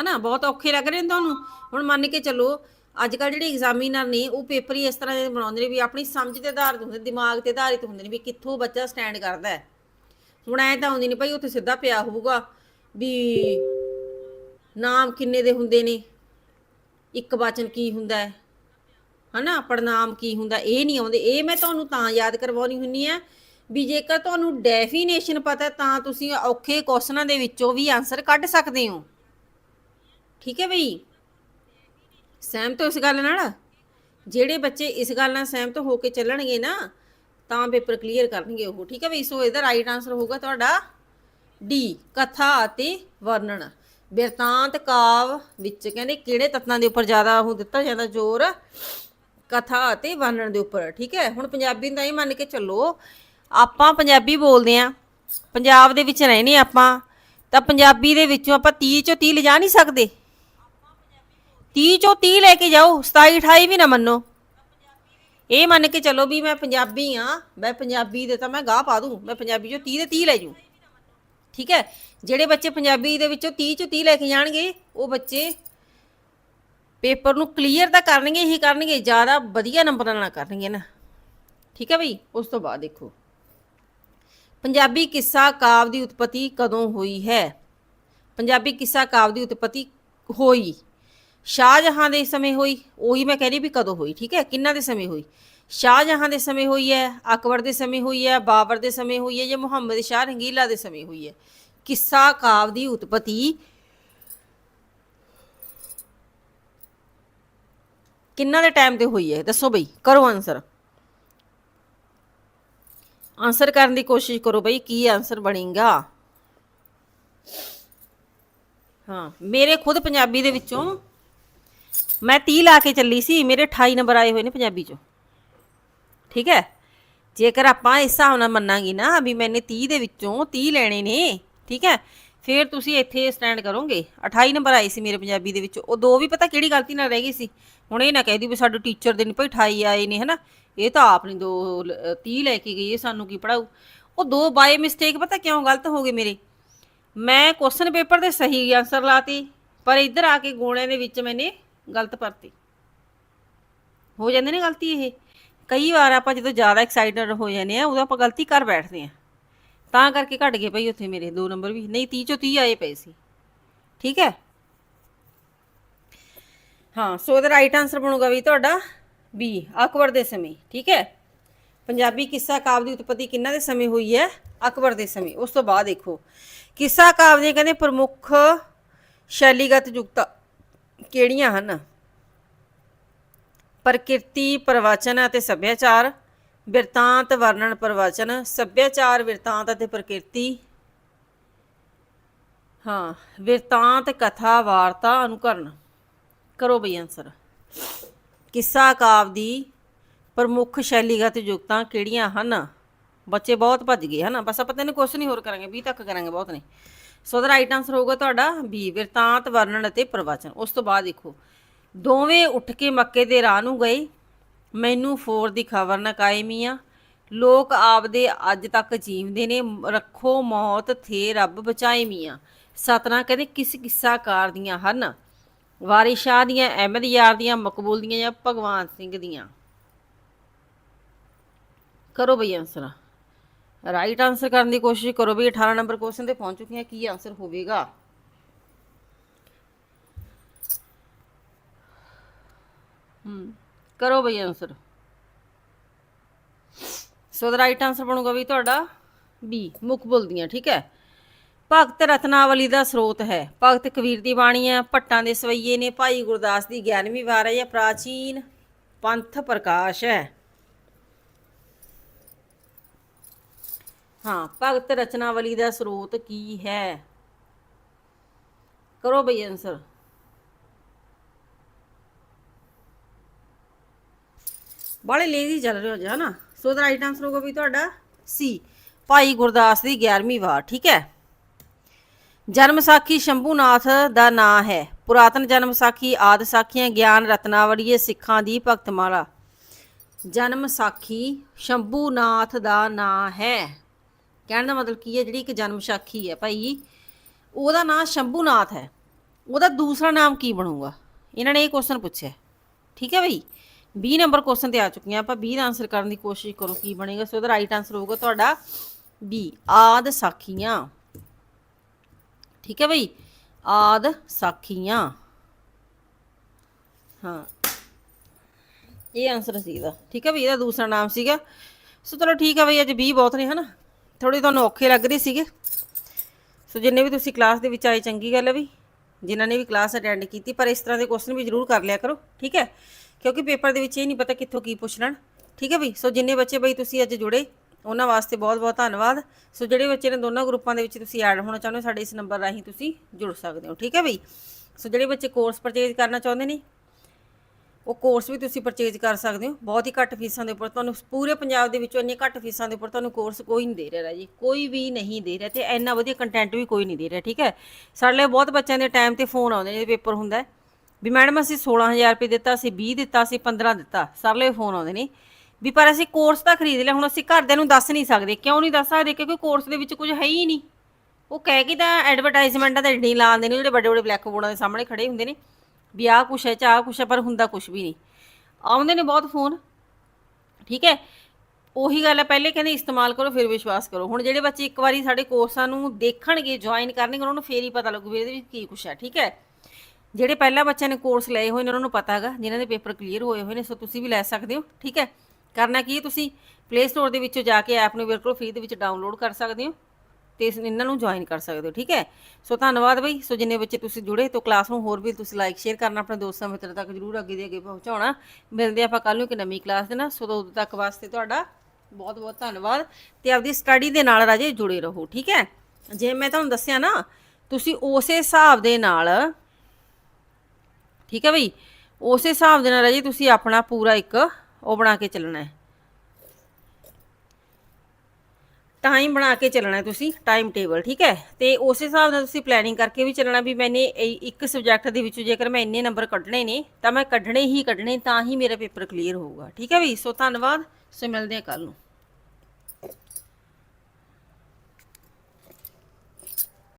Speaker 1: ਹਨਾ, ਬਹੁਤ ਔਖੇ ਲੱਗ ਰਹੇ ਨੇ ਤੁਹਾਨੂੰ। ਹੁਣ ਮੰਨ ਕੇ ਚੱਲੋ ਅੱਜ ਕੱਲ ਜਿਹੜੇ ਐਗਜ਼ਾਮੀਨਰ ਨੇ, ਉਹ ਪੇਪਰ ਹੀ ਇਸ ਤਰ੍ਹਾਂ ਦੇ ਬਣਾਉਂਦੇ ਨੇ ਵੀ ਆਪਣੀ ਸਮਝ ਤੇ ਆਧਾਰਿਤ ਹੁੰਦੇ, ਦਿਮਾਗ ਤੇ ਆਧਾਰਿਤ ਹੁੰਦੇ ਨੇ ਵੀ ਕਿੱਥੋਂ ਬੱਚਾ ਸਟੈਂਡ ਕਰਦਾ ਹੈ। ਹੁਣ ਐ ਤਾਂ ਹੁੰਦੀ ਨਹੀਂ ਭਾਈ, ਉੱਥੇ ਸਿੱਧਾ ਪਿਆ ਹੋਊਗਾ ਵੀ ਨਾਮ ਕਿੰਨੇ ਦੇ ਹੁੰਦੇ ਨੇ। ਇੱਕ ਵਚਨ ਕੀ ਹੁੰਦਾ ਹੈ? ਹਨਾ ਪ੍ਰਣਾਮ ਕੀ ਹੁੰਦਾ ਇਹ ਨਹੀਂ ਆਉਂਦੇ। ਇਹ ਮੈਂ ਤੁਹਾਨੂੰ ਤਾਂ ਯਾਦ ਕਰਵਾਉਣੀ ਹੁੰਨੀ ਆ ਵੀ ਜੇਕਰ ਤੁਹਾਨੂੰ ਡੈਫੀਨੇਸ਼ਨ ਪਤਾ ਤਾਂ ਤੁਸੀਂ ਔਖੇ ਕੁਐਸਚਨਾਂ ਦੇ ਵਿੱਚੋਂ ਵੀ ਆਨਸਰ ਕੱਢ ਸਕਦੇ ਹੋ। ਠੀਕ ਹੈ ਬਈ? ਸਹਿਮਤ ਹੋ ਇਸ ਗੱਲ ਨਾਲ? ਜਿਹੜੇ ਬੱਚੇ ਇਸ ਗੱਲ ਨਾਲ ਸਹਿਮਤ ਹੋ ਕੇ ਚੱਲਣਗੇ ਨਾ, ਤਾਂ ਪੇਪਰ ਕਲੀਅਰ ਕਰਨਗੇ ਉਹ। ਠੀਕ ਹੈ ਬਈ? ਸੋ ਇਹਦਾ ਰਾਈਟ ਆਨਸਰ ਹੋਊਗਾ ਤੁਹਾਡਾ ਡੀ ਕਥਾ ਅਤੇ ਵਰਣਨ। ਬਿਰਤਾਂਤ ਕਾਵ ਵਿੱਚ ਕਹਿੰਦੇ ਕਿਹੜੇ ਤੱਤਾਂ ਦੇ ਉੱਪਰ ਜ਼ਿਆਦਾ ਉਹ ਦਿੱਤਾ ਜਾਂਦਾ ਜ਼ੋਰ? ਕਥਾ ਅਤੇ ਵਰਣਨ ਦੇ ਉੱਪਰ, ਠੀਕ ਹੈ? ਹੁਣ ਪੰਜਾਬੀ ਦਾ ਇਹ ਮੰਨ ਕੇ ਚੱਲੋ, ਆਪਾਂ ਪੰਜਾਬੀ ਬੋਲਦੇ ਆ ਪੰਜਾਬ ਦੇ ਵਿੱਚ ਰਹਿੰਦੇ ਆਪਾਂ, ਤਾਂ ਪੰਜਾਬੀ ਦੇ ਵਿੱਚੋਂ ਆਪਾਂ 30 ਚੋਂ 30 ਲਿਜਾ ਨਹੀਂ ਸਕਦੇ। 30 ਚੋਂ 30 ਲੈ ਕੇ ਜਾਓ 27 28 ਵੀ ਨਾ ਮੰਨੋ। ਇਹ ਮੰਨ ਕੇ ਚੱਲੋ ਵੀ ਮੈਂ ਪੰਜਾਬੀ ਆ ਮੈਂ ਪੰਜਾਬੀ ਦੇ ਤਾਂ ਮੈਂ ਗਾਹ ਪਾ ਦੂੰ, ਮੈਂ ਪੰਜਾਬੀ ਚੋਂ 30 ਦੇ 30 ਲੈ ਜੂ। ਠੀਕ ਹੈ? ਜਿਹੜੇ ਬੱਚੇ ਪੰਜਾਬੀ ਦੇ ਵਿੱਚੋਂ 30 ਚੋਂ 30 ਲੈ ਕੇ ਜਾਣਗੇ, ਉਹ ਬੱਚੇ ਪੇਪਰ ਨੂੰ ਕਲੀਅਰ ਤਾਂ ਕਰਨਗੇ ਹੀ ਕਰਨਗੇ, ਜ਼ਿਆਦਾ ਵਧੀਆ ਨੰਬਰਾਂ ਨਾਲ ਕਰਨਗੇ ਨਾ। ਠੀਕ ਹੈ ਬਈ? ਉਸ ਤੋਂ ਬਾਅਦ ਦੇਖੋ। ਪੰਜਾਬੀ ਕਿੱਸਾ ਕਾਵ ਦੀ ਉਤਪਤੀ ਕਦੋਂ ਹੋਈ ਹੈ? ਪੰਜਾਬੀ ਕਿੱਸਾ ਕਾਵ ਦੀ ਉਤਪਤੀ ਹੋਈ। ਸ਼ਾਹਜਹਾਂ ਦੇ ਸਮੇਂ ਹੋਈ, ਉਹੀ ਮੈਂ ਕਹਿ ਰਹੀ ਵੀ ਕਦੋਂ ਹੋਈ, ਠੀਕ ਹੈ? ਕਿੰਨਾ ਦੇ ਸਮੇਂ ਹੋਈ? ਸ਼ਾਹਜਹਾਂ ਦੇ ਸਮੇਂ ਹੋਈ ਹੈ ਅਕਬਰ ਦੇ ਸਮੇਂ ਹੋਈ ਹੈ ਬਾਬਰ ਦੇ ਸਮੇਂ ਹੋਈ ਹੈ ਜਾਂ ਮੁਹੰਮਦ ਸ਼ਾਹ ਰੰਗੀਲਾ ਦੇ ਸਮੇਂ ਹੋਈ ਹੈ ਕਿੱਸਾ ਕਾਵ ਦੀ ਉਤਪਤੀ ਕਿੰਨਾ ਦੇ ਟਾਈਮ ਤੇ ਹੋਈ ਹੈ ਦੱਸੋ ਬਈ ਕਰੋ ਆਨਸਰ ਆਨਸਰ ਕਰਨ ਦੀ ਕੋਸ਼ਿਸ਼ ਕਰੋ ਬਈ ਕੀ ਆਨਸਰ ਬਣੇਗਾ ਹਾਂ ਮੇਰੇ ਖੁਦ ਪੰਜਾਬੀ ਦੇ ਵਿੱਚੋਂ ਮੈਂ 30 ਲਾ ਕੇ ਚੱਲੀ ਸੀ ਮੇਰੇ 28 ਨੰਬਰ ਆਏ ਹੋਏ ਨੇ ਪੰਜਾਬੀ ਚੋਂ ਠੀਕ ਹੈ? ਜੇਕਰ ਆਪਾਂ ਇਸ ਹਿਸਾਬ ਨਾਲ ਮੰਨਾਂਗੇ ਨਾ ਵੀ ਮੈਨੇ 30 ਦੇ ਵਿੱਚੋਂ 30 ਲੈਣੇ ਨੇ, ਠੀਕ ਹੈ? ਫਿਰ ਤੁਸੀਂ ਇੱਥੇ ਸਟੈਂਡ ਕਰੋਗੇ। 28 ਨੰਬਰ ਆਏ ਸੀ ਮੇਰੇ ਪੰਜਾਬੀ ਦੇ ਵਿੱਚ। ਉਹ ਦੋ ਵੀ ਪਤਾ ਕਿਹੜੀ ਗਲਤੀ ਨਾਲ ਰਹਿ ਗਈ ਸੀ? ਹੁਣ ਇਹ ਨਾ ਕਹਿ ਦੀ ਵੀ ਸਾਡੇ ਟੀਚਰ ਦੇ ਨਹੀਂ ਭਾਈ 28 ਆਏ ਨੇ, ਹਨਾ? ਇਹ ਤਾਂ ਆਪ ਨਹੀਂ ਦੋ ਲ- 30 ਲੈ ਕੇ ਗਈ, ਇਹ ਸਾਨੂੰ ਕੀ ਪੜਾਊ? ਉਹ ਦੋ ਬਾਏ ਮਿਸਟੇਕ ਪਤਾ ਕਿਉਂ ਗਲਤ ਹੋ ਗਏ ਮੇਰੇ? ਮੈਂ ਕੁਐਸਚਨ ਪੇਪਰ ਦੇ ਸਹੀ ਆਨਸਰ ਲਾਤੀ, ਪਰ ਇੱਧਰ ਆ ਕੇ ਗੋਣਿਆਂ ਦੇ ਵਿੱਚ ਮੈਨੇ ਗਲਤ ਭਰਤੀ। ਹੋ ਜਾਂਦੇ ਨੇ ਗਲਤੀ ਇਹ? ਕਈ ਵਾਰ ਆਪਾਂ ਜਦੋਂ ਜ਼ਿਆਦਾ ਐਕਸਾਈਟਡ ਹੋ ਜਾਂਦੇ ਆ, ਉਦੋਂ ਆਪਾਂ ਗਲਤੀ ਕਰ ਬੈਠਦੇ ਆ। ਤਾਂ ਕਰਕੇ ਘਟ ਗਏ ਭਈ ਉੱਥੇ ਮੇਰੇ ਦੋ ਨੰਬਰ ਵੀ। ਨਹੀਂ 30 ਚੋਂ 30 ਆਏ ਪਏ ਸੀ। ਠੀਕ ਹੈ? ਹਾਂ ਸੋ ਇਹਦਾ ਰਾਈਟ ਆਨਸਰ ਬਣੂਗਾ ਵੀ ਤੁਹਾਡਾ ਬੀ ਅਕਬਰ ਦੇ ਸਮੇਂ। ਠੀਕ ਹੈ? ਪੰਜਾਬੀ ਕਿੱਸਾ ਕਾਵ ਦੀ ਉਤਪਤੀ ਕਿੰਨਾ ਦੇ ਸਮੇਂ ਹੋਈ ਹੈ? ਅਕਬਰ ਦੇ ਸਮੇਂ। ਉਸ ਤੋਂ ਬਾਅਦ ਦੇਖੋ। ਕਿੱਸਾ ਕਾਵ ਦੀਆਂ ਕਹਿੰਦੇ ਪ੍ਰਮੁੱਖ ਸ਼ੈਲੀਗਤ ਯੁਕਤਾਂ ਕਿਹੜੀਆਂ ਹਨ? ਪ੍ਰਕਿਰਤੀ, ਪ੍ਰਵਚਨ ਅਤੇ ਸੱਭਿਆਚਾਰ। ਬਿਰਤਾਂਤ, ਵਰਣਨ, ਪ੍ਰਵਚਨ। ਸੱਭਿਆਚਾਰ, ਬਿਰਤਾਂਤ ਅਤੇ ਪ੍ਰਕਿਰਤੀ। ਹਾਂ, ਬਿਰਤਾਂਤ, ਕਥਾ, ਵਾਰਤਾ, ਅਨੁਕਰਨ। ਕਰੋ ਬਈ ਆਨਸਰ ਕਿੱਸਾ, ਕਾਵ ਦੀ ਪ੍ਰਮੁੱਖ ਸ਼ੈਲੀਗਤ ਯੁਕਤਾਂ ਕਿਹੜੀਆਂ ਹਨ? ਬੱਚੇ ਬਹੁਤ ਭੱਜ ਗਏ, ਹਨ? ਬਸ ਆਪਾਂ ਤੈਨੂੰ ਕੁਛ ਨਹੀਂ ਹੋਰ ਕਰਾਂਗੇ 20 ਤੱਕ ਕਰਾਂਗੇ, ਬਹੁਤ ਨੇ। ਸੋ ਦਾ ਰਾਈਟ ਆਨਸਰ ਹੋਊਗਾ ਤੁਹਾਡਾ ਬੀ, ਬਿਰਤਾਂਤ, ਵਰਣਨ ਅਤੇ ਪ੍ਰਵਚਨ। ਉਸ ਤੋਂ ਬਾਅਦ ਦੇਖੋ। ਦੋਵੇਂ ਉੱਠ ਕੇ ਮੱਕੇ ਦੇ ਰਾਹ ਨੂੰ ਗਏ। ਮੈਨੂੰ ਫੋਰ ਦੀ ਖਬਰ ਨਾ ਕਾਇਮੀਆਂ ਲੋਕ ਆਪਦੇ ਅੱਜ ਤੱਕ ਜੀਵਦੇ ਨੇ। ਰੱਖੋ ਮੌਤ, ਥੇ ਰੱਬ ਬਚਾਏ ਮੀਆਂ। ਸਤਨਾ ਕਹਿੰਦੇ, ਕਿਸ ਕਿੱਸਾਕਾਰ ਦੀਆਂ ਹਨ? ਵਾਰਿਸ ਦੀਆਂ, ਅਹਿਮਦ ਯਾਰ ਦੀਆਂ, ਮਕਬੂਲ ਦੀਆਂ ਜਾਂ ਭਗਵਾਨ ਸਿੰਘ ਦੀਆਂ? ਕਰੋ ਬਈ ਆਨਸਰ ਰਾਈਟ ਆਨਸਰ ਕਰਨ ਦੀ ਕੋਸ਼ਿਸ਼ ਕਰੋ ਵੀ 18 ਨੰਬਰ ਕੁਐਸਚਨ ਤੇ ਪਹੁੰਚ ਚੁੱਕੇ ਹਾਂ। ਕੀ ਆਨਸਰ ਹੋਵੇਗਾ? ਹਮ ਕਰੋ ਬਈ answer so the right answer ਬਣੂਗਾ ਵੀ ਤੁਹਾਡਾ ਬੀ ਮੁਕਬਲ ਦੀਆਂ, ਠੀਕ ਹੈ? ਭਗਤ ਰਤਨਾਵਲੀ ਦਾ ਸਰੋਤ ਹੈ। ਭਗਤ ਕਬੀਰ ਦੀ ਬਾਣੀ ਹੈ, ਭੱਟਾਂ ਦੇ ਸਵਈਏ ਨੇ, ਭਾਈ ਗੁਰਦਾਸ ਦੀ 11ਵੀਂ ਵਾਰ ਹੈ ਜਾਂ ਪ੍ਰਾਚੀਨ ਪੰਥ ਪ੍ਰਕਾਸ਼ ਹੈ। ਹਾਂ, ਭਗਤ ਰਚਨਾਵਲੀ ਦਾ ਸਰੋਤ ਕੀ ਹੈ? ਕਰੋ ਬਈ ਆਨਸਰ ਬਾਲੇ ਲੇਜ਼ੀ ਚੱਲ ਰਹੇ ਹੋ ਜਾ ਨਾ ਸੋ ਦਾ ਰਾਈਟ ਆਨਸਰ ਹੋਗਾ ਵੀ ਤੁਹਾਡਾ ਸੀ ਭਾਈ ਗੁਰਦਾਸ ਦੀ 11ਵੀਂ ਵਾਰ, ਠੀਕ ਹੈ? ਜਨਮ ਸਾਖੀ ਸ਼ੰਭੂਨਾਥ ਦਾ ਨਾਂ ਹੈ। ਪੁਰਾਤਨ ਜਨਮ ਸਾਖੀ ਆਦ ਸਾਖੀਆਂ, ਗਿਆਨ ਰਤਨਾਵਲੀਏ ਸਿੱਖਾਂ ਦੀ ਭਗਤਮਾਲਾ। ਜਨਮ ਸਾਖੀ ਸ਼ੰਭੂਨਾਥ ਦਾ ਨਾਂ ਹੈ। ਕਹਿਣ ਦਾ ਮਤਲਬ ਕੀ ਹੈ, ਜਿਹੜੀ ਇੱਕ ਜਨਮ ਸਾਖੀ ਹੈ ਭਾਈ, ਉਹਦਾ ਨਾਂ ਸ਼ੰਭੂਨਾਥ ਹੈ। ਉਹਦਾ ਦੂਸਰਾ ਨਾਮ ਕੀ ਬਣੂਗਾ? ਇਹਨਾਂ ਨੇ ਇਹ ਕੁਐਸਚਨ ਪੁੱਛਿਆ। ਠੀਕ ਹੈ ਬਈ 20 ਨੰਬਰ ਕੁਐਸਚਨ ਤੇ ਆ ਚੁੱਕੀਆਂ ਆਪਾਂ। 20 ਦਾ ਆਨਸਰ ਕਰਨ ਦੀ ਕੋਸ਼ਿਸ਼ ਕਰੋ ਕੀ ਬਣੇਗਾ। ਸੋ ਉਹਦਾ ਰਾਈਟ ਆਨਸਰ ਹੋਊਗਾ ਤੁਹਾਡਾ ਬੀ ਆਦ ਸਾਖੀਆਂ। ਠੀਕ ਹੈ ਬਈ? ਆਦ ਸਾਖੀਆਂ। ਹਾਂ। ਇਹ ਆਨਸਰ ਸੀ ਇਹਦਾ। ਠੀਕ ਹੈ ਬਈ? ਇਹਦਾ ਦੂਸਰਾ ਨਾਮ ਸੀਗਾ। ਸੋ ਚਲੋ ਠੀਕ ਹੈ ਬਈ, ਅੱਜ 20 ਬਹੁਤ ਨੇ, ਹਨਾ? ਥੋੜੀ ਤੁਹਾਨੂੰ ਔਖੇ ਲੱਗ ਰਹੇ ਸੀਗੇ। ਸੋ ਜਿੰਨੇ ਵੀ ਤੁਸੀਂ ਕਲਾਸ ਦੇ ਵਿੱਚ ਆਏ, ਚੰਗੀ ਗੱਲ ਹੈ ਵੀ ਜਿਨ੍ਹਾਂ ਨੇ ਵੀ ਕਲਾਸ ਅਟੈਂਡ ਕੀਤੀ, ਪਰ ਇਸ ਤਰ੍ਹਾਂ ਦੇ ਕੁਐਸਚਨ ਵੀ ਜ਼ਰੂਰ ਕਰ ਲਿਆ ਕਰੋ। ਠੀਕ ਹੈ? ਕਿਉਂਕਿ ਪੇਪਰ ਦੇ ਵਿੱਚ ਇਹ ਨਹੀਂ ਪਤਾ ਕਿੱਥੋਂ ਕੀ ਪੁੱਛ ਲੈਣ। ਠੀਕ ਹੈ ਬਈ? ਸੋ ਜਿੰਨੇ ਬੱਚੇ ਬਈ ਤੁਸੀਂ ਅੱਜ ਜੁੜੇ, ਉਹਨਾਂ ਵਾਸਤੇ ਬਹੁਤ-ਬਹੁਤ ਧੰਨਵਾਦ। ਸੋ ਜਿਹੜੇ ਬੱਚੇ ਨੇ ਦੋਨਾਂ ਗਰੁੱਪਾਂ ਦੇ ਵਿੱਚ ਤੁਸੀਂ ਐਡ ਹੋਣਾ ਚਾਹੁੰਦੇ ਹੋ, ਸਾਡੇ ਇਸ ਨੰਬਰ ਰਾਹੀਂ ਤੁਸੀਂ ਜੁੜ ਸਕਦੇ ਹੋ। ਠੀਕ ਹੈ ਬਈ? ਸੋ ਜਿਹੜੇ ਬੱਚੇ ਕੋਰਸ ਪਰਚੇਜ਼ ਕਰਨਾ ਚਾਹੁੰਦੇ ਨੇ, ਉਹ ਕੋਰਸ ਵੀ ਤੁਸੀਂ ਪਰਚੇਜ਼ ਕਰ ਸਕਦੇ ਹੋ। ਬਹੁਤ ਹੀ ਘੱਟ ਫੀਸਾਂ ਦੇ ਉੱਪਰ ਤੁਹਾਨੂੰ ਪੂਰੇ ਪੰਜਾਬ ਦੇ ਵਿੱਚੋਂ ਇੰਨੇ ਘੱਟ ਫੀਸਾਂ ਦੇ ਉੱਪਰ ਤੁਹਾਨੂੰ ਕੋਰਸ ਕੋਈ ਨਹੀਂ ਦੇ ਰਿਹਾ ਜੀ ਕੋਈ ਵੀ ਨਹੀਂ ਦੇ ਰਿਹਾ ਤੇ ਇੰਨਾ ਵਧੀਆ ਕੰਟੈਂਟ ਵੀ ਕੋਈ ਨਹੀਂ ਦੇ ਰਿਹਾ। ਠੀਕ ਹੈ? ਸਾਡੇ ਲਈ ਬਹੁਤ ਬੱਚਿਆਂ ਦੇ ਟਾਈਮ ਤੇ ਫੋਨ ਆਉਂਦੇ ਨੇ ਪੇਪਰ ਹੁੰਦਾ ਹੈ। ਵੀ ਮੈਡਮ ਅਸੀਂ 16000 ਰੁਪਏ ਦਿੱਤਾ, ਅਸੀਂ 20 ਦਿੱਤਾ, ਅਸੀਂ 15 ਦਿੱਤਾ। ਸਰਲੇ ਫੋਨ ਆਉਂਦੇ ਨੇ ਵੀ ਪਰ ਅਸੀਂ ਕੋਰਸ ਤਾਂ ਖਰੀਦ ਲਿਆ, ਹੁਣ ਅਸੀਂ ਘਰਦਿਆਂ ਨੂੰ ਦੱਸ ਨਹੀਂ ਸਕਦੇ। ਕਿਉਂ ਨਹੀਂ ਦੱਸ ਸਕਦੇ? ਕਿਉਂਕਿ ਕੋਰਸ ਦੇ ਵਿੱਚ ਕੁਝ ਹੈ ਹੀ ਨਹੀਂ। ਉਹ ਕਹਿ ਕੇ ਤਾਂ ਐਡਵਰਟਾਈਜ਼ਮੈਂਟਾਂ ਤੇ ਏਡੀ ਲਾਉਂਦੇ ਨੇ, ਜਿਹੜੇ ਵੱਡੇ ਵੱਡੇ ਬਲੈਕ ਬੋਰਡਾਂ ਦੇ ਸਾਹਮਣੇ ਖੜੇ ਹੁੰਦੇ ਨੇ। ਵੀ ਆਹ ਕੁਛ ਹੈ, ਚਾਹ ਕੁਛ ਹੈ, ਪਰ ਹੁੰਦਾ ਕੁਛ ਵੀ ਨਹੀਂ। ਆਉਂਦੇ ਨੇ ਬਹੁਤ ਫੋਨ ਠੀਕ ਹੈ? ਉਹੀ ਗੱਲ ਹੈ, ਪਹਿਲੇ ਕਹਿੰਦੇ ਇਸਤੇਮਾਲ ਕਰੋ, ਫਿਰ ਵਿਸ਼ਵਾਸ ਕਰੋ। ਹੁਣ ਜਿਹੜੇ ਬੱਚੇ ਇੱਕ ਵਾਰੀ ਸਾਡੇ ਕੋਰਸਾਂ ਨੂੰ ਦੇਖਣਗੇ ਜੁਆਇਨ ਕਰਨਗੇ, ਉਹਨਾਂ ਨੂੰ ਫੇਰ ਹੀ ਪਤਾ ਲੱਗੂ ਵੀ ਇਹਦੇ ਵਿੱਚ ਕੀ ਕੁਛ ਹੈ। ਠੀਕ ਹੈ? ਜਿਹੜੇ ਪਹਿਲਾਂ ਬੱਚਿਆਂ ਨੇ ਕੋਰਸ ਲਏ ਹੋਏ ਨੇ, ਉਹਨਾਂ ਨੂੰ ਪਤਾ ਹੈਗਾ, ਜਿਨ੍ਹਾਂ ਦੇ ਪੇਪਰ ਕਲੀਅਰ ਹੋਏ ਹੋਏ ਨੇ, ਸੋ ਤੁਸੀਂ ਵੀ ਲੈ ਸਕਦੇ ਹੋ, ਠੀਕ ਹੈ? ਕਰਨਾ ਕੀ ਹੈ ਤੁਸੀਂ? ਪਲੇ ਸਟੋਰ ਦੇ ਵਿੱਚੋਂ ਜਾ ਕੇ ਐਪ ਨੂੰ ਬਿਲਕੁਲ ਫ੍ਰੀ ਦੇ ਵਿੱਚ ਡਾਊਨਲੋਡ ਕਰ ਸਕਦੇ ਹੋ ਤੇ ਇਹਨਾਂ ਨੂੰ ਜੁਆਇਨ ਕਰ ਸਕਦੇ ਹੋ, ਠੀਕ ਹੈ? ਸੋ ਧੰਨਵਾਦ ਬਈ, ਸੋ ਜਿੰਨੇ ਬੱਚੇ ਤੁਸੀਂ ਜੁੜੇ, ਤੋਂ ਕਲਾਸ ਨੂੰ ਹੋਰ ਵੀ ਤੁਸੀਂ ਲਾਈਕ ਸ਼ੇਅਰ ਕਰਨਾ, ਆਪਣੇ ਦੋਸਤਾਂ ਮਿੱਤਰਾਂ ਤੱਕ ਜਰੂਰ ਅੱਗੇ ਦੇ ਅੱਗੇ ਪਹੁੰਚਾਉਣਾ। ਮਿਲਦੇ ਆਪਾਂ ਕੱਲ ਨੂੰ ਇੱਕ ਨਵੀਂ ਕਲਾਸ ਦੇ ਨਾਲ, ਸੋ ਉਦੋਂ ਤੱਕ ਵਾਸਤੇ ਤੁਹਾਡਾ ਬਹੁਤ ਬਹੁਤ ਧੰਨਵਾਦ ਤੇ ਆਪਦੀ ਸਟੱਡੀ ਦੇ ਨਾਲ ਰਾਜੇ ਜੁੜੇ ਰਹੋ, ਠੀਕ ਹੈ? ਜੇ ਮੈਂ ਤੁਹਾਨੂੰ ਦੱਸਿਆ ਨਾ, ਤੁਸੀਂ ਉਸੇ ਹਿਸਾਬ ਦੇ ਨਾਲ ਠੀਕ ਹੈ ਬਈ? ਉਸੇ ਹਿਸਾਬ ਦੇ ਨਾਲ ਰਾਜੇ ਤੁਸੀਂ ਆਪਣਾ ਪੂਰਾ ਇੱਕ ਉਹ ਬਣਾ ਕੇ ਚੱਲਣਾ ਹੈ। ਟਾਈਮ ਬਣਾ ਕੇ ਚੱਲਣਾ ਤੁਸੀਂ ਟਾਈਮ ਟੇਬਲ ਠੀਕ ਹੈ? ਤੇ ਉਸੇ ਹਿਸਾਬ ਨਾਲ ਤੁਸੀਂ ਪਲੈਨਿੰਗ ਕਰਕੇ ਵੀ ਚੱਲਣਾ ਵੀ ਮੈਨੇ ਇਹ ਇੱਕ ਸਬਜੈਕਟ ਦੇ ਵਿੱਚੋਂ ਜੇਕਰ ਮੈਂ ਇੰਨੇ ਨੰਬਰ ਕੱਢਣੇ ਨੇ, ਤਾਂ ਮੈਂ ਕੱਢਣੇ ਹੀ ਕੱਢਣੇ, ਤਾਂ ਹੀ ਮੇਰਾ ਪੇਪਰ ਕਲੀਅਰ ਹੋਊਗਾ। ਠੀਕ ਹੈ ਵੀ ਸੋ ਧੰਨਵਾਦ। ਸੋ ਮਿਲਦੇ ਹਾਂ ਕੱਲ ਨੂੰ।